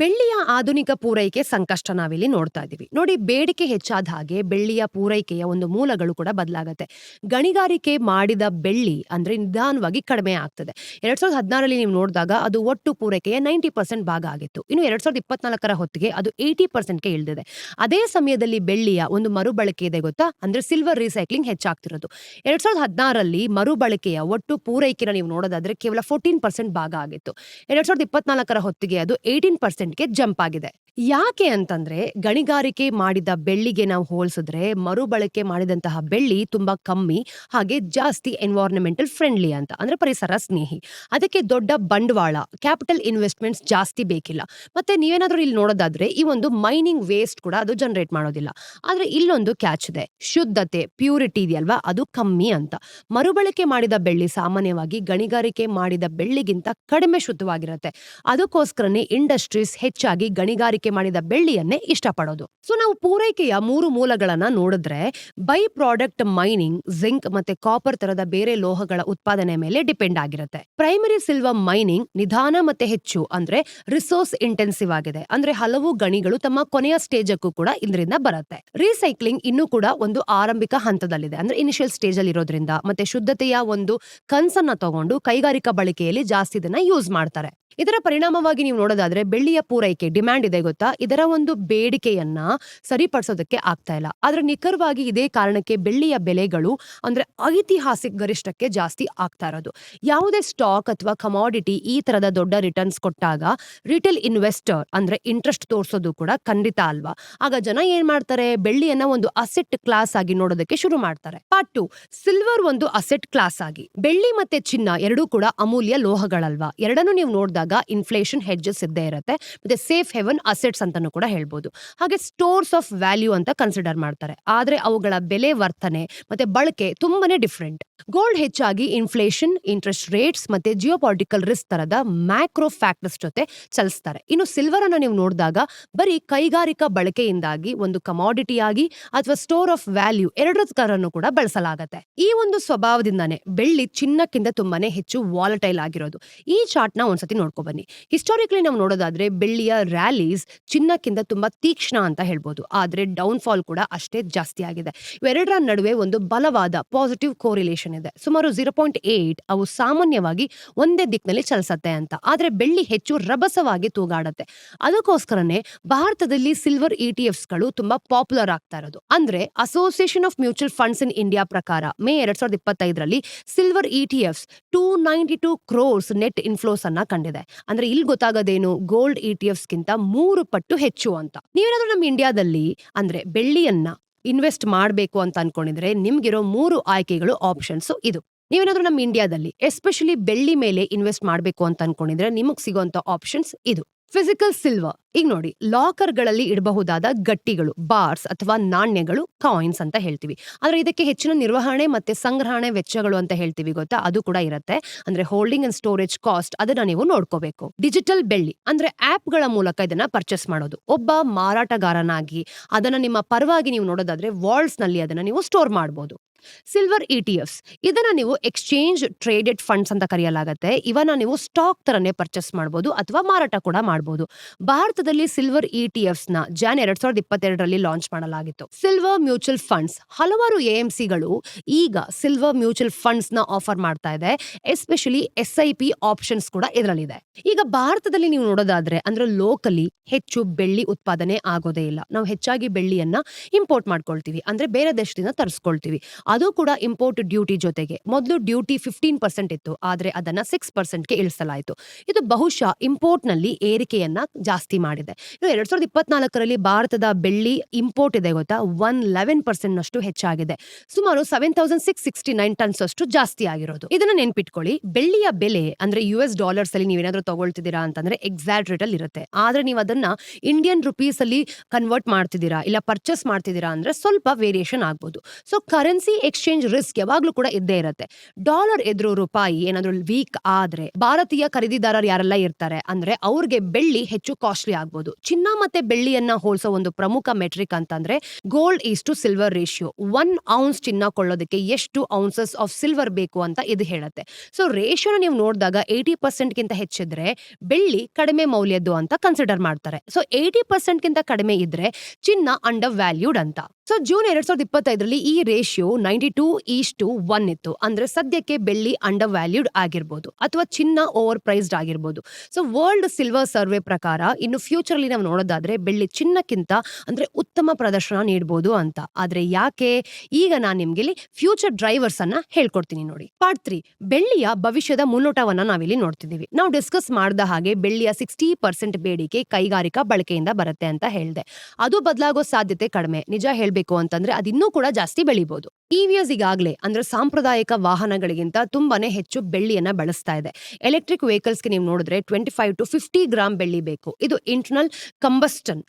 ಬೆಳ್ಳಿಯ ಆಧುನಿಕ ಪೂರೈಕೆ ಸಂಕಷ್ಟ ನಾವಿಲ್ಲಿ ನೋಡ್ತಾ ಇದ್ದೀವಿ. ನೋಡಿ, ಬೇಡಿಕೆ ಹೆಚ್ಚಾದ ಹಾಗೆ ಬೆಳ್ಳಿಯ ಪೂರೈಕೆಯ ಒಂದು ಮೂಲಗಳು ಕೂಡ ಬದಲಾಗತ್ತೆ. ಗಣಿಗಾರಿಕೆ ಮಾಡಿದ ಬೆಳ್ಳಿ ಅಂದ್ರೆ ನಿಧಾನವಾಗಿ ಕಡಿಮೆ ಆಗ್ತದೆ. ಎರಡ್ ಸಾವಿರದ ಹದಿನಾರರಲ್ಲಿ ನೀವು ನೋಡಿದಾಗ ಅದು ಒಟ್ಟು ಪೂರೈಕೆಯ ನೈಂಟಿ ಪರ್ಸೆಂಟ್ ಭಾಗ ಆಗಿತ್ತು. ಇನ್ನು ಎರಡ್ ಸಾವಿರದ ಇಪ್ಪತ್ನಾಲ್ಕರ ಹೊತ್ತಿಗೆ ಅದು ಏಯ್ಟಿ ಪರ್ಸೆಂಟ್ಗೆ ಇಳಿದಿದೆ. ಅದೇ ಸಮಯದಲ್ಲಿ ಬೆಳ್ಳಿಯ ಒಂದು ಮರುಬಳಕೆ ಇದೆ ಗೊತ್ತಾ? ಅಂದ್ರೆ ಸಿಲ್ವರ್ ರೀಸೈಕ್ಲಿಂಗ್ ಹೆಚ್ಚಾಗ್ತಿರೋದು. ಎರಡ್ ಸಾವಿರದ ಹದಿನಾರರಲ್ಲಿ ಮರುಬಳಕೆಯ ಒಟ್ಟು ಪೂರೈಕೆನ ನೀವು ನೋಡೋದಾದ್ರೆ ಕೇವಲ ಫೋರ್ಟೀನ್ ಪರ್ಸೆಂಟ್ ಭಾಗ ಆಗಿತ್ತು. ಎರಡ್ ಸಾವಿರದ ಇಪ್ಪತ್ನಾಲ್ಕರ ಹೊತ್ತಿಗೆ ಅದು ಏಯ್ಟೀನ್ ಪರ್ಸೆಂಟ್ಗೆ ಜಂಪ್ ಆಗಿದೆ. ಯಾಕೆ ಅಂತಂದ್ರೆ ಗಣಿಗಾರಿಕೆ ಮಾಡಿದ ಬೆಳ್ಳಿಗೆ ನಾವು ಹೋಲಿಸಿದ್ರೆ ಮರುಬಳಕೆ ಮಾಡಿದಂತಹ ಬೆಳ್ಳಿ ತುಂಬಾ ಕಮ್ಮಿ, ಹಾಗೆ ಜಾಸ್ತಿ ಎನ್ವೈರ್ನ್ಮೆಂಟಲ್ ಫ್ರೆಂಡ್ಲಿ ಅಂತ, ಅಂದ್ರೆ ಪರಿಸರ ಸ್ನೇಹಿ. ಅದಕ್ಕೆ ದೊಡ್ಡ ಬಂಡವಾಳ ಕ್ಯಾಪಿಟಲ್ ಇನ್ವೆಸ್ಟ್ಮೆಂಟ್ಸ್ ಜಾಸ್ತಿ ಬೇಕಿಲ್ಲ. ಮತ್ತೆ ನೀವೇನಾದ್ರೂ ಇಲ್ಲಿ ನೋಡೋದಾದ್ರೆ ಈ ಒಂದು ಮೈನಿಂಗ್ ವೇಸ್ಟ್ ಕೂಡ ಅದು ಜನರೇಟ್ ಮಾಡೋದಿಲ್ಲ. ಆದ್ರೆ ಇಲ್ಲೊಂದು ಕ್ಯಾಚ್ ಇದೆ, ಶುದ್ಧತೆ ಪ್ಯೂರಿಟಿ ಇದೆಯಲ್ವಾ? ಅದು ಕಮ್ಮಿ ಅಂತ. ಮರುಬಳಕೆ ಮಾಡಿದ ಬೆಳ್ಳಿ ಸಾಮಾನ್ಯವಾಗಿ ಗಣಿಗಾರಿಕೆ ಮಾಡಿದ ಬೆಳ್ಳಿಗಿಂತ ಕಡಿಮೆ ಶುದ್ಧವಾಗಿರುತ್ತೆ. ಅದಕ್ಕೋಸ್ಕರನೇ ಇಂಡಸ್ಟ್ರೀಸ್ ಹೆಚ್ಚಾಗಿ ಗಣಿಗಾರಿಕೆ ಮಾಡಿದ ಬೆಳ್ಳಿಯನ್ನೇ ಇಷ್ಟಪಡೋದು. ಸೊ ನಾವು ಪೂರೈಕೆಯ ಮೂರು ಮೂಲಗಳನ್ನ ನೋಡಿದ್ರೆ ಬೈ ಪ್ರಾಡಕ್ಟ್ ಮೈನಿಂಗ್ ಜಿಂಕ್ ಮತ್ತೆ ಕಾಪರ್ ತರದ ಬೇರೆ ಲೋಹಗಳ ಉತ್ಪಾದನೆ ಮೇಲೆ ಡಿಪೆಂಡ್ ಆಗಿರುತ್ತೆ. ಪ್ರೈಮರಿ ಸಿಲ್ವರ್ ಮೈನಿಂಗ್ ನಿಧಾನ ಮತ್ತೆ ಹೆಚ್ಚು ಅಂದ್ರೆ ರಿಸೋರ್ಸ್ ಇಂಟೆನ್ಸಿವ್ ಆಗಿದೆ. ಅಂದ್ರೆ ಹಲವು ಗಣಿಗಳು ತಮ್ಮ ಕೊನೆಯ ಸ್ಟೇಜಕ್ಕೂ ಕೂಡ ಇದರಿಂದ ಬರುತ್ತೆ. ರೀಸೈಕ್ಲಿಂಗ್ ಇನ್ನೂ ಕೂಡ ಒಂದು ಆರಂಭಿಕ ಹಂತದಲ್ಲಿದೆ. ಅಂದ್ರೆ ಇನಿಷಿಯಲ್ ಸ್ಟೇಜ್ ಅಲ್ಲಿ ಇರೋದ್ರಿಂದ. ಮತ್ತೆ ಶುದ್ಧತೆಯ ಒಂದು ಕನ್ಸನ್ನ ತಗೊಂಡು ಕೈಗಾರಿಕಾ ಬಳಕೆಯಲ್ಲಿ ಜಾಸ್ತಿ ಇದನ್ನ ಯೂಸ್ ಮಾಡ್ತಾರೆ. ಇದರ ಪರಿಣಾಮವಾಗಿ ನೀವು ನೋಡೋದಾದ್ರೆ ಬೆಳ್ಳಿಯ ಪೂರೈಕೆ ಡಿಮ್ಯಾಂಡ್ ಇದೆ ಗೊತ್ತಾ? ಇದರ ಒಂದು ಬೇಡಿಕೆಯನ್ನ ಸರಿಪಡಿಸೋದಕ್ಕೆ ಆಗ್ತಾ ಇಲ್ಲ. ಆದ್ರೆ ನಿಖರವಾಗಿ ಇದೇ ಕಾರಣಕ್ಕೆ ಬೆಳ್ಳಿಯ ಬೆಲೆಗಳು ಅಂದ್ರೆ ಐತಿಹಾಸಿಕ ಗರಿಷ್ಠಕ್ಕೆ ಜಾಸ್ತಿ ಆಗ್ತಾ ಇರೋದು. ಯಾವುದೇ ಸ್ಟಾಕ್ ಅಥವಾ ಕಮಾಡಿಟಿ ಈ ತರದ ದೊಡ್ಡ ರಿಟರ್ನ್ಸ್ ಕೊಟ್ಟಾಗ ರಿಟೇಲ್ ಇನ್ವೆಸ್ಟರ್ ಅಂದ್ರೆ ಇಂಟ್ರೆಸ್ಟ್ ತೋರಿಸೋದು ಕೂಡ ಖಂಡಿತ ಅಲ್ವಾ? ಆಗ ಜನ ಏನ್ ಮಾಡ್ತಾರೆ? ಬೆಳ್ಳಿಯನ್ನ ಒಂದು ಅಸೆಟ್ ಕ್ಲಾಸ್ ಆಗಿ ನೋಡೋದಕ್ಕೆ ಶುರು ಮಾಡ್ತಾರೆ. ಪಾರ್ಟ್ ಟು ಸಿಲ್ವರ್ ಒಂದು ಅಸೆಟ್ ಕ್ಲಾಸ್ ಆಗಿ. ಬೆಳ್ಳಿ ಮತ್ತೆ ಚಿನ್ನ ಎರಡೂ ಕೂಡ ಅಮೂಲ್ಯ ಲೋಹಗಳಲ್ವಾ? ಎರಡನ್ನು ನೀವು ನೋಡಿದಾಗ ಇನ್ಫ್ಲೇಷನ್ ಹೆಡ್ಜಸ್ ಇದ್ದೇ ಇರುತ್ತೆ. ಮತ್ತೆ ಸೇಫ್ ಹೆವನ್ ಅಸೆಟ್ಸ್ ಅಂತಾನು ಕೂಡ ಹೇಳ್ಬೋದು. ಹಾಗೆ ಸ್ಟೋರ್ಸ್ ಆಫ್ ವ್ಯಾಲ್ಯೂ ಅಂತ ಕನ್ಸಿಡರ್ ಮಾಡ್ತಾರೆ. ಆದ್ರೆ ಅವುಗಳ ಬೆಲೆ ವರ್ತನೆ ಮತ್ತೆ ಬಳಕೆ ತುಂಬಾನೇ ಡಿಫ್ರೆಂಟ್ ಗೋಲ್ಡ್ ಹೆಚ್ಚಾಗಿ ಇನ್ಫ್ಲೇಷನ್ ಇಂಟ್ರೆಸ್ಟ್ ರೇಟ್ಸ್ ಮತ್ತೆ ಜಿಯೋಪಾಲಿಟಿಕಲ್ ರಿಸ್ಕ್ ತರದ ಮ್ಯಾಕ್ರೋ ಫ್ಯಾಕ್ಟರ್ಸ್ ಜೊತೆ ಚಲಿಸ್ತಾರೆ. ಇನ್ನು ಸಿಲ್ವರ್ ಅನ್ನು ನೀವು ನೋಡಿದಾಗ ಬರೀ ಕೈಗಾರಿಕಾ ಬಳಕೆಯಿಂದಾಗಿ, ಒಂದು ಕಮಾಡಿಟಿ ಆಗಿ ಅಥವಾ ಸ್ಟೋರ್ ಆಫ್ ವ್ಯಾಲ್ಯೂ ಎರಡರನ್ನು ಕೂಡ ಬಳಸಲಾಗುತ್ತೆ. ಈ ಒಂದು ಸ್ವಭಾವದಿಂದಾನೇ ಬೆಳ್ಳಿ ಚಿನ್ನಕ್ಕಿಂತ ತುಂಬಾನೇ ಹೆಚ್ಚು ವಾಲಟೈಲ್ ಆಗಿರೋದು. ಈ ಚಾರ್ಟ್ನ ಒಂದ್ಸತಿ ನೋಡ್ಕೊ ಬನ್ನಿ. ಹಿಸ್ಟಾರಿಕಲಿ ನಾವು ನೋಡೋದಾದ್ರೆ ಬೆಳ್ಳಿಯ ರ್ಯಾಲೀಸ್ ಚಿನ್ನಕ್ಕಿಂತ ತುಂಬಾ ತೀಕ್ಷ್ಣ ಅಂತ ಹೇಳ್ಬೋದು. ಆದ್ರೆ ಡೌನ್ ಫಾಲ್ ಕೂಡ ಅಷ್ಟೇ ಜಾಸ್ತಿ ಆಗಿದೆ. ಇವೆರಡರ ನಡುವೆ ಒಂದು ಬಲವಾದ ಪಾಸಿಟಿವ್ ಕೋರಿಲೇಷನ್ ಇದೆ. ಸುಮಾರು ಜೀರೋ ಪಾಯಿಂಟ್ ಏಟ್ ಅವು ಸಾಮಾನ್ಯವಾಗಿ ಒಂದೇ ದಿಕ್ಕಿನಲ್ಲಿ ಚಲಿಸತ್ತೆ ಅಂತ. ಆದ್ರೆ ಬೆಳ್ಳಿ ಹೆಚ್ಚು ರಭಸವಾಗಿ ತೂಗಾಡತ್ತೆ. ಅದಕ್ಕೋಸ್ಕರನೇ ಭಾರತದಲ್ಲಿ ಸಿಲ್ವರ್ ಇಟಿಎಫ್ಸ್ಗಳು ತುಂಬಾ ಪಾಪ್ಯುಲರ್ ಆಗ್ತಾ ಇರೋದು. ಅಂದ್ರೆ association of mutual funds in India ಪ್ರಕಾರ ಮೇ ಎರಡ್ ಸಾವಿರದ ಇಪ್ಪತ್ತೈದರಲ್ಲಿ silver ETFs two ninety two crores net inflows ಅನ್ನ ಕಂಡಿದೆ. ಅಂದ್ರೆ ಇಲ್ಲಿ ಗೊತ್ತಾಗೋದೇನು ಗೋಲ್ಡ್ ಇ ಟಿ ಗಿಂತ ಮೂರು ಪಟ್ಟು ಹೆಚ್ಚು ಅಂತ. ನೀವೇನಾದ್ರೂ ನಮ್ಮ ಇಂಡಿಯಾದಲ್ಲಿ ಅಂದ್ರೆ ಬೆಳ್ಳಿಯನ್ನ ಇನ್ವೆಸ್ಟ್ ಮಾಡಬೇಕು ಅಂತ ಅನ್ಕೊಂಡಿದ್ರೆ ನಿಮ್ಗಿರೋ ಮೂರು ಆಯ್ಕೆಗಳು ಆಪ್ಷನ್ಸ್ ಇದು. ನೀವೇನಾದ್ರೂ ನಮ್ಮ ಇಂಡಿಯಾದಲ್ಲಿ ಎಸ್ಪೆಷಲಿ ಬೆಳ್ಳಿ ಮೇಲೆ ಇನ್ವೆಸ್ಟ್ ಮಾಡಬೇಕು ಅಂತ ಅನ್ಕೊಂಡಿದ್ರೆ ನಿಮಗೆ ಸಿಗುವಂತ ಆಪ್ಷನ್ಸ್ ಇದು. ಫಿಸಿಕಲ್ ಸಿಲ್ವರ್ ಈಗ ನೋಡಿ ಲಾಕರ್ಗಳಲ್ಲಿ ಇಡಬಹುದಾದ ಗಟ್ಟಿಗಳು ಬಾರ್ಸ್ ಅಥವಾ ನಾಣ್ಯಗಳು ಕಾಯಿನ್ಸ್ ಅಂತ ಹೇಳ್ತೀವಿ. ಆದರೆ ಇದಕ್ಕೆ ಹೆಚ್ಚಿನ ನಿರ್ವಹಣೆ ಮತ್ತೆ ಸಂಗ್ರಹಣೆ ವೆಚ್ಚಗಳು ಅಂತ ಹೇಳ್ತೀವಿ ಗೊತ್ತಾ? ಅದು ಕೂಡ ಇರುತ್ತೆ. ಅಂದ್ರೆ ಹೋಲ್ಡಿಂಗ್ ಅಂಡ್ ಸ್ಟೋರೇಜ್ ಕಾಸ್ಟ್ ಅದನ್ನ ನೀವು ನೋಡ್ಕೋಬೇಕು. ಡಿಜಿಟಲ್ ಬೆಳ್ಳಿ. ಅಂದ್ರೆ ಆಪ್ಗಳ ಮೂಲಕ ಇದನ್ನ ಪರ್ಚೇಸ್ ಮಾಡೋದು. ಒಬ್ಬ ಮಾರಾಟಗಾರನಾಗಿ ಅದನ್ನ ನಿಮ್ಮ ಪರವಾಗಿ ನೀವು ನೋಡೋದಾದ್ರೆ ವಾಲ್ಸ್ನಲ್ಲಿ ಅದನ್ನ ನೀವು ಸ್ಟೋರ್ ಮಾಡಬಹುದು ಸಿಲ್ವರ್ ಇ ಎಫ್ಸ್ ಇದನ್ನ ನೀವು ಎಕ್ಸ್ಚೇಂಜ್ ಟ್ರೇಡೆಡ್ ಫಂಡ್ಸ್ ಅಂತ ಕರೆಯಲಾಗುತ್ತೆ. ಇವನ್ನ ನೀವು ಸ್ಟಾಕ್ ತರನೇ ಪರ್ಚೇಸ್ ಮಾಡಬಹುದು ಅಥವಾ ಮಾರಾಟ ಕೂಡ ಮಾಡಬಹುದು ಭಾರತದಲ್ಲಿ ಸಿಲ್ವರ್ ಇ ಟಿ ಎಫ್ಸ್ನ ಜಾನ್ ಎರಡ್ ಸಾವಿರದ ಇಪ್ಪತ್ತೆರಡರಲ್ಲಿ ಲಾಂಚ್ ಮಾಡಲಾಗಿತ್ತು. ಸಿಲ್ವರ್ ಮ್ಯೂಚುವಲ್ ಫಂಡ್ಸ್ ಹಲವಾರು ಎಎಂಸಿಗಳು ಈಗ ಸಿಲ್ವರ್ ಮ್ಯೂಚುವಲ್ ಫಂಡ್ಸ್ನ ಆಫರ್ ಮಾಡ್ತಾ ಇದೆ. Especially S I P options ಕೂಡ ಇದರಲ್ಲಿದೆ. ಈಗ ಭಾರತದಲ್ಲಿ ನೀವು ನೋಡೋದಾದ್ರೆ ಅಂದ್ರೆ ಲೋಕಲಿ ಹೆಚ್ಚು ಬೆಳ್ಳಿ ಉತ್ಪಾದನೆ ಆಗೋದೇ ಇಲ್ಲ. ನಾವು ಹೆಚ್ಚಾಗಿ ಬೆಳ್ಳಿಯನ್ನ ಇಂಪೋರ್ಟ್ ಮಾಡ್ಕೊಳ್ತೀವಿ. ಅಂದ್ರೆ ಬೇರೆ ದೇಶದಿಂದ ತರಿಸ್ಕೊಳ್ತೀವಿ. ಅದು ಕೂಡ ಇಂಪೋರ್ಟ್ ಡ್ಯೂಟಿ ಜೊತೆಗೆ. ಮೊದಲು ಡ್ಯೂಟಿ ಫಿಫ್ಟೀನ್ ಪರ್ಸೆಂಟ್ ಇತ್ತು, ಆದರೆ ಅದನ್ನು ಸಿಕ್ಸ್ ಪರ್ಸೆಂಟ್ಗೆ ಇಳಿಸಲಾಯಿತು. ಇದು ಬಹುಶಃ ಇಂಪೋರ್ಟ್ನಲ್ಲಿ ಏರಿಕೆಯನ್ನು ಜಾಸ್ತಿ ಮಾಡಿದೆ. ಇನ್ನು ಎರಡ್ ಸಾವಿರದ ಇಪ್ಪತ್ನಾಲ್ಕರಲ್ಲಿ ಭಾರತದ ಬೆಳ್ಳಿ ಇಂಪೋರ್ಟ್ ಇದೆ ಗೊತ್ತಾ? ಒನ್ ಲೆವೆನ್ ಪರ್ಸೆಂಟ್ನಷ್ಟು ಹೆಚ್ಚಾಗಿದೆ. ಸುಮಾರು seven thousand six sixty nine tons ಅಷ್ಟು ಜಾಸ್ತಿ ಆಗಿರೋದು. ಇದನ್ನ ನೆನ್ಪಿಟ್ಕೊಳ್ಳಿ. ಬೆಳ್ಳಿಯ ಬೆಲೆ ಅಂದ್ರೆ ಯು ಎಸ್ ಡಾಲರ್ಸ್ ಅಲ್ಲಿ ನೀವೇನಾದ್ರೂ ತಗೊಳ್ತಿದ್ದೀರಾ ಅಂತಂದ್ರೆ ಎಕ್ಸಾಕ್ಟ್ ರೇಟ್ ಅಲ್ಲಿ ಇರುತ್ತೆ. ಆದ್ರೆ ನೀವು ಅದನ್ನ ಇಂಡಿಯನ್ ರುಪೀಸ್ ಅಲ್ಲಿ ಕನ್ವರ್ಟ್ ಮಾಡ್ತಿದ್ದೀರಾ, ಇಲ್ಲ ಪರ್ಚೇಸ್ ಮಾಡ್ತಿದ್ದೀರಾ ಅಂದ್ರೆ ಸ್ವಲ್ಪ ವೇರಿಯೇಷನ್ ಆಗ್ಬೋದು. ಸೊ ಕರೆನ್ಸಿ ಎಕ್ಸ್ಚೇಂಜ್ ರಿಸ್ಕ್ ಯಾವಾಗ್ಲೂ ಕೂಡ ಇದ್ದೇ ಇರುತ್ತೆ. ಡಾಲರ್ ಎದುರು ರೂಪಾಯಿ ಏನಾದ್ರೂ ವೀಕ್ ಆದ್ರೆ ಭಾರತೀಯ ಖರೀದಿದಾರರು ಯಾರೆಲ್ಲ ಇರ್ತಾರೆ ಅಂದ್ರೆ ಅವ್ರಿಗೆ ಬೆಳ್ಳಿ ಹೆಚ್ಚು ಕಾಸ್ಟ್ಲಿ ಆಗ್ಬೋದು. ಚಿನ್ನ ಮತ್ತೆ ಬೆಳ್ಳಿಯನ್ನ ಹೋಲಿಸೋ ಒಂದು ಪ್ರಮುಖ ಮೆಟ್ರಿಕ್ ಅಂತಂದ್ರೆ gold is to silver ratio. One ounce ಚಿನ್ನ ಕೊಳ್ಳೋದಕ್ಕೆ ಎಷ್ಟು ಔನ್ಸಸ್ ಆಫ್ ಸಿಲ್ವರ್ ಬೇಕು ಅಂತ ಇದು ಹೇಳುತ್ತೆ. ಸೊ ರೇಷಿಯೋನ ನೀವು ನೋಡಿದಾಗ ಏಯ್ಟಿ ಪರ್ಸೆಂಟ್ ಗಿಂತ ಹೆಚ್ಚಿದ್ರೆ ಬೆಳ್ಳಿ ಕಡಿಮೆ ಮೌಲ್ಯದ್ದು ಅಂತ ಕನ್ಸಿಡರ್ ಮಾಡ್ತಾರೆ. ಸೊ ಏಯ್ಟಿ ಪರ್ಸೆಂಟ್ ಗಿಂತ ಕಡಿಮೆ ಇದ್ರೆ ಚಿನ್ನ ಅಂಡರ್ ವ್ಯಾಲ್ಯೂಡ್ ಅಂತ. ಸೊ ಜೂನ್ ಎರಡ್ ಸಾವಿರದ ಇಪ್ಪತ್ತೈದರಲ್ಲಿ ಈ ratio ninety two is to one ಇತ್ತು. ಅಂದ್ರೆ ಸದ್ಯಕ್ಕೆ ಬೆಳ್ಳಿ ಅಂಡರ್ ವ್ಯಾಲ್ಯೂಡ್ ಆಗಿರ್ಬೋದು ಅಥವಾ ಚಿನ್ನ ಓವರ್ ಪ್ರೈಸ್ಡ್ ಆಗಿರ್ಬೋದು. ಸೊ ವರ್ಲ್ಡ್ ಸಿಲ್ವರ್ ಸರ್ವೆ ಪ್ರಕಾರ ಇನ್ನು ಫ್ಯೂಚರ್ ಅಲ್ಲಿ ನಾವು ನೋಡೋದಾದ್ರೆ ಬೆಳ್ಳಿ ಚಿನ್ನಕ್ಕಿಂತ ಅಂದ್ರೆ ಉತ್ತಮ ಪ್ರದರ್ಶನ ನೀಡಬಹುದು ಅಂತ. ಆದ್ರೆ ಯಾಕೆ? ಈಗ ನಾನು ನಿಮ್ಗೆ ಇಲ್ಲಿ ಫ್ಯೂಚರ್ ಡ್ರೈವರ್ಸ್ ಅನ್ನ ಹೇಳ್ಕೊಡ್ತೀನಿ ನೋಡಿ. ಪಾರ್ಟ್ ತ್ರೀ ಬೆಳ್ಳಿಯ ಭವಿಷ್ಯದ ಮುನ್ನೋಟವನ್ನ ನಾವಿಲ್ಲಿ ನೋಡ್ತಿದ್ದೀವಿ. ನಾವು ಡಿಸ್ಕಸ್ ಮಾಡಿದ ಹಾಗೆ ಬೆಳ್ಳಿಯ ಸಿಕ್ಸ್ಟಿ ಪರ್ಸೆಂಟ್ ಬೇಡಿಕೆ ಕೈಗಾರಿಕಾ ಬಳಕೆಯಿಂದ ಬರುತ್ತೆ ಅಂತ ಹೇಳಿದೆ. ಅದು ಬದಲಾಗೋ ಸಾಧ್ಯತೆ ಕಡಿಮೆ. ನಿಜ ಹೇಳ್ಬೇಕು ಅಂತಂದ್ರೆ ಅದಿನ್ನೂ ಕೂಡ ಜಾಸ್ತಿ ಬೆಳಿಬಹುದು ಇವಿಎಸ್ ಈಗಾಗಲೇ, ಅಂದ್ರೆ ಸಾಂಪ್ರದಾಯಿಕ ವಾಹನಗಳಿಗಿಂತ ತುಂಬಾನೇ ಹೆಚ್ಚು ಬೆಳ್ಳಿಯನ್ನ ಬಳಸ್ತಾ ಇದೆ. ಎಲೆಕ್ಟ್ರಿಕ್ ವೆಹಿಕಲ್ಸ್ಗೆ ನೀವು ನೋಡಿದ್ರೆ twenty five to fifty gram ಬೆಳ್ಳಿ ಬೇಕು. ಇದು ಇಂಟರ್ನಲ್ ಕಂಬಸ್ಟನ್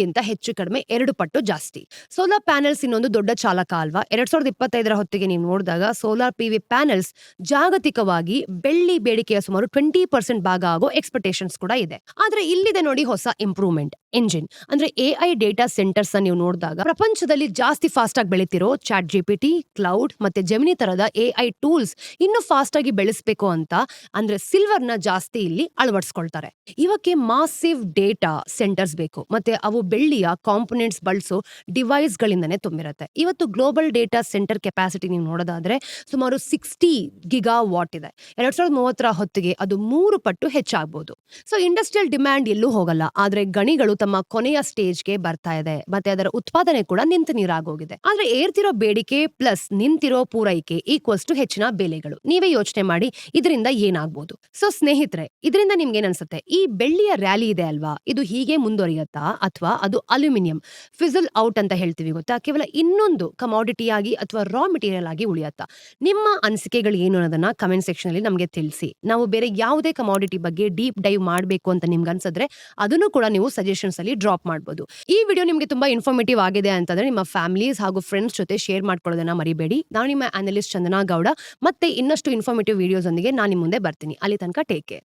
ಗಿಂತ ಹೆಚ್ಚು ಕಡಿಮೆ ಎರಡು ಪಟ್ಟು ಜಾಸ್ತಿ. ಸೋಲಾರ್ ಪ್ಯಾನೆಲ್ಸ್ ಇನ್ನೊಂದು ದೊಡ್ಡ ಚಾಲಕ ಅಲ್ವಾ? ಎರಡ್ ಸಾವಿರದ ಇಪ್ಪತ್ತೈದರ ಹೊತ್ತಿಗೆ ನೀವು ನೋಡಿದಾಗ ಸೋಲಾರ್ ಪಿವಿ ಪ್ಯಾನೆಲ್ಸ್ ಜಾಗತಿಕವಾಗಿ ಬೆಳ್ಳಿ ಬೇಡಿಕೆಯ ಸುಮಾರು ಟ್ವೆಂಟಿ ಪರ್ಸೆಂಟ್ ಭಾಗ ಆಗೋ ಎಕ್ಸ್ಪೆಕ್ಟೇಷನ್ಸ್ ಕೂಡ ಇದೆ. ಆದ್ರೆ ಇಲ್ಲಿದೆ ನೋಡಿ ಹೊಸ ಇಂಪ್ರೂವ್ಮೆಂಟ್. ಎಂಜಿನ್. ಅಂದ್ರೆ ಎಐ ಡೇಟಾ ಸೆಂಟರ್ಸ್ ನೀವು ನೋಡಿದಾಗ ಪ್ರಪಂಚದಲ್ಲಿ ಜಾಸ್ತಿ ಫಾಸ್ಟ್ ಆಗಿ ಬೆಳೀತಿರೋ ಚಾಟ್ ಜಿಪಿಟಿ ಕ್ಲೌಡ್ ಮತ್ತೆ ಜೆಮಿನಿ ತರದ ಐ ಟೂಲ್ಸ್ ಇನ್ನು ಫಾಸ್ಟ್ ಆಗಿ ಬೆಳೆಸಬೇಕು ಅಂತ ಅಂದ್ರೆ ಸಿಲ್ವರ್ನ ಜಾಸ್ತಿ ಇಲ್ಲಿ ಅಳವಡಿಸ್ಕೊಳ್ತಾರೆ. ಇವಕ್ಕೆ ಮಾಸಿವ್ ಡೇಟಾ ಸೆಂಟರ್ಸ್ ಬೇಕು. ಮತ್ತೆ ಅವು ಬೆಳ್ಳಿಯ ಕಾಂಪೊನೆಂಟ್ಸ್ ಬಳಸೋ ಡಿವೈಸ್ ಗಳಿಂದನೇ ತುಂಬಿರುತ್ತೆ. ಇವತ್ತು ಗ್ಲೋಬಲ್ ಡೇಟಾ ಸೆಂಟರ್ ಕೆಪಾಸಿಟಿ ನೀವು ನೋಡೋದಾದ್ರೆ ಸುಮಾರು ಸಿಕ್ಸ್ಟಿ ಗಿಗಾ ವಾಟ್ ಇದೆ. ಎರಡ್ ಸಾವಿರದ ಮೂವತ್ತರ ಹೊತ್ತಿಗೆ ಅದು ಮೂರು ಪಟ್ಟು ಹೆಚ್ಚಾಗಬಹುದು ಸೊ ಇಂಡಸ್ಟ್ರಿಯಲ್ ಡಿಮ್ಯಾಂಡ್ ಎಲ್ಲೂ ಹೋಗಲ್ಲ. ಆದ್ರೆ ಗಣಿಗಳು ತಮ್ಮ ಕೊನೆಯ ಸ್ಟೇಜ್ಗೆ ಬರ್ತಾ ಇದೆ. ಮತ್ತೆ ಅದರ ಉತ್ಪಾದನೆ ಕೂಡ ನಿಂತು ನೀರಾಗೋಗಿದೆ. ಆದ್ರೆ ಏರ್ತಿರೋ ಬೇಡಿಕೆ ಪ್ಲಸ್ ನಿಂತಿರೋ ಪೂರೈಕೆ ಈಕ್ವಲ್ಸ್ ಟು ಹೆಚ್ಚಿನ ಬೆಲೆಗಳು. ನೀವೇ ಯೋಚನೆ ಮಾಡಿ ಇದರಿಂದ ಏನಾಗ್ಬೋದು. ಸೊ ಸ್ನೇಹಿತರೆ, ಇದರಿಂದ ನಿಮ್ಗೆ ಅನ್ಸುತ್ತೆ ಈ ಬೆಳ್ಳಿಯ ರ್ಯಾಲಿ ಇದೆ ಅಲ್ವಾ? ಇದು ಹೀಗೆ ಮುಂದುವರಿಯುತ್ತಾ? ಅಥವಾ ಅದು ಅಲ್ಯೂಮಿನಿಯಂ ಫಿಸಲ್ ಔಟ್ ಅಂತ ಹೇಳ್ತೀವಿ ಗೊತ್ತಾ? ಕೇವಲ ಇನ್ನೊಂದು ಕಮಾಡಿಟಿ ಆಗಿ ಅಥವಾ ರಾ ಮೆಟೀರಿಯಲ್ ಆಗಿ ಉಳಿಯುತ್ತಾ? ನಿಮ್ಮ ಅನಿಸಿಕೆಗಳು ಏನು ಅನ್ನೋದನ್ನ ಕಮೆಂಟ್ ಸೆಕ್ಷನ್ ಅಲ್ಲಿ ನಮಗೆ ತಿಳಿಸಿ. ನಾವು ಬೇರೆ ಯಾವುದೇ ಕಮಾಡಿಟಿ ಬಗ್ಗೆ ಡೀಪ್ ಡೈವ್ ಮಾಡಬೇಕು ಅಂತ ನಿಮ್ಗೆ ಅನ್ಸಿದ್ರೆ ಅದನ್ನು ಕೂಡ ನೀವು ಸಜೆಷನ್ಸ್ ಅಲ್ಲಿ ಡ್ರಾಪ್ ಮಾಡಬಹುದು ಈ ವಿಡಿಯೋ ನಿಮಗೆ ತುಂಬಾ ಇನ್ಫಾರ್ಮೇಟಿವ್ ಆಗಿದೆ ಅಂತಂದ್ರೆ ನಿಮ್ಮ ಫ್ಯಾಮಿಲೀಸ್ ಹಾಗೂ ಫ್ರೆಂಡ್ಸ್ ಜೊತೆ ಶೇರ್ ಮಾಡ್ಕೊಳ್ಳೋದನ್ನ ಮರಿಬೇಡಿ. ನಾನು ನಿಮ್ಮ ಅನಲಿಸ್ಟ್ ಚಂದನಾ ಗೌಡ. ಮತ್ತೆ ಇನ್ನಷ್ಟು ಇನ್ಫಾರ್ಮೇಟಿವ್ ವಿಡಿಯೋಸ್ ಒಂದಿಗೆ ನಾನು ನಿಮ್ಮ ಮುಂದೆ ಬರ್ತೀನಿ. ಅಲ್ಲಿ ತನಕ ಟೇಕ್ ಕೇರ್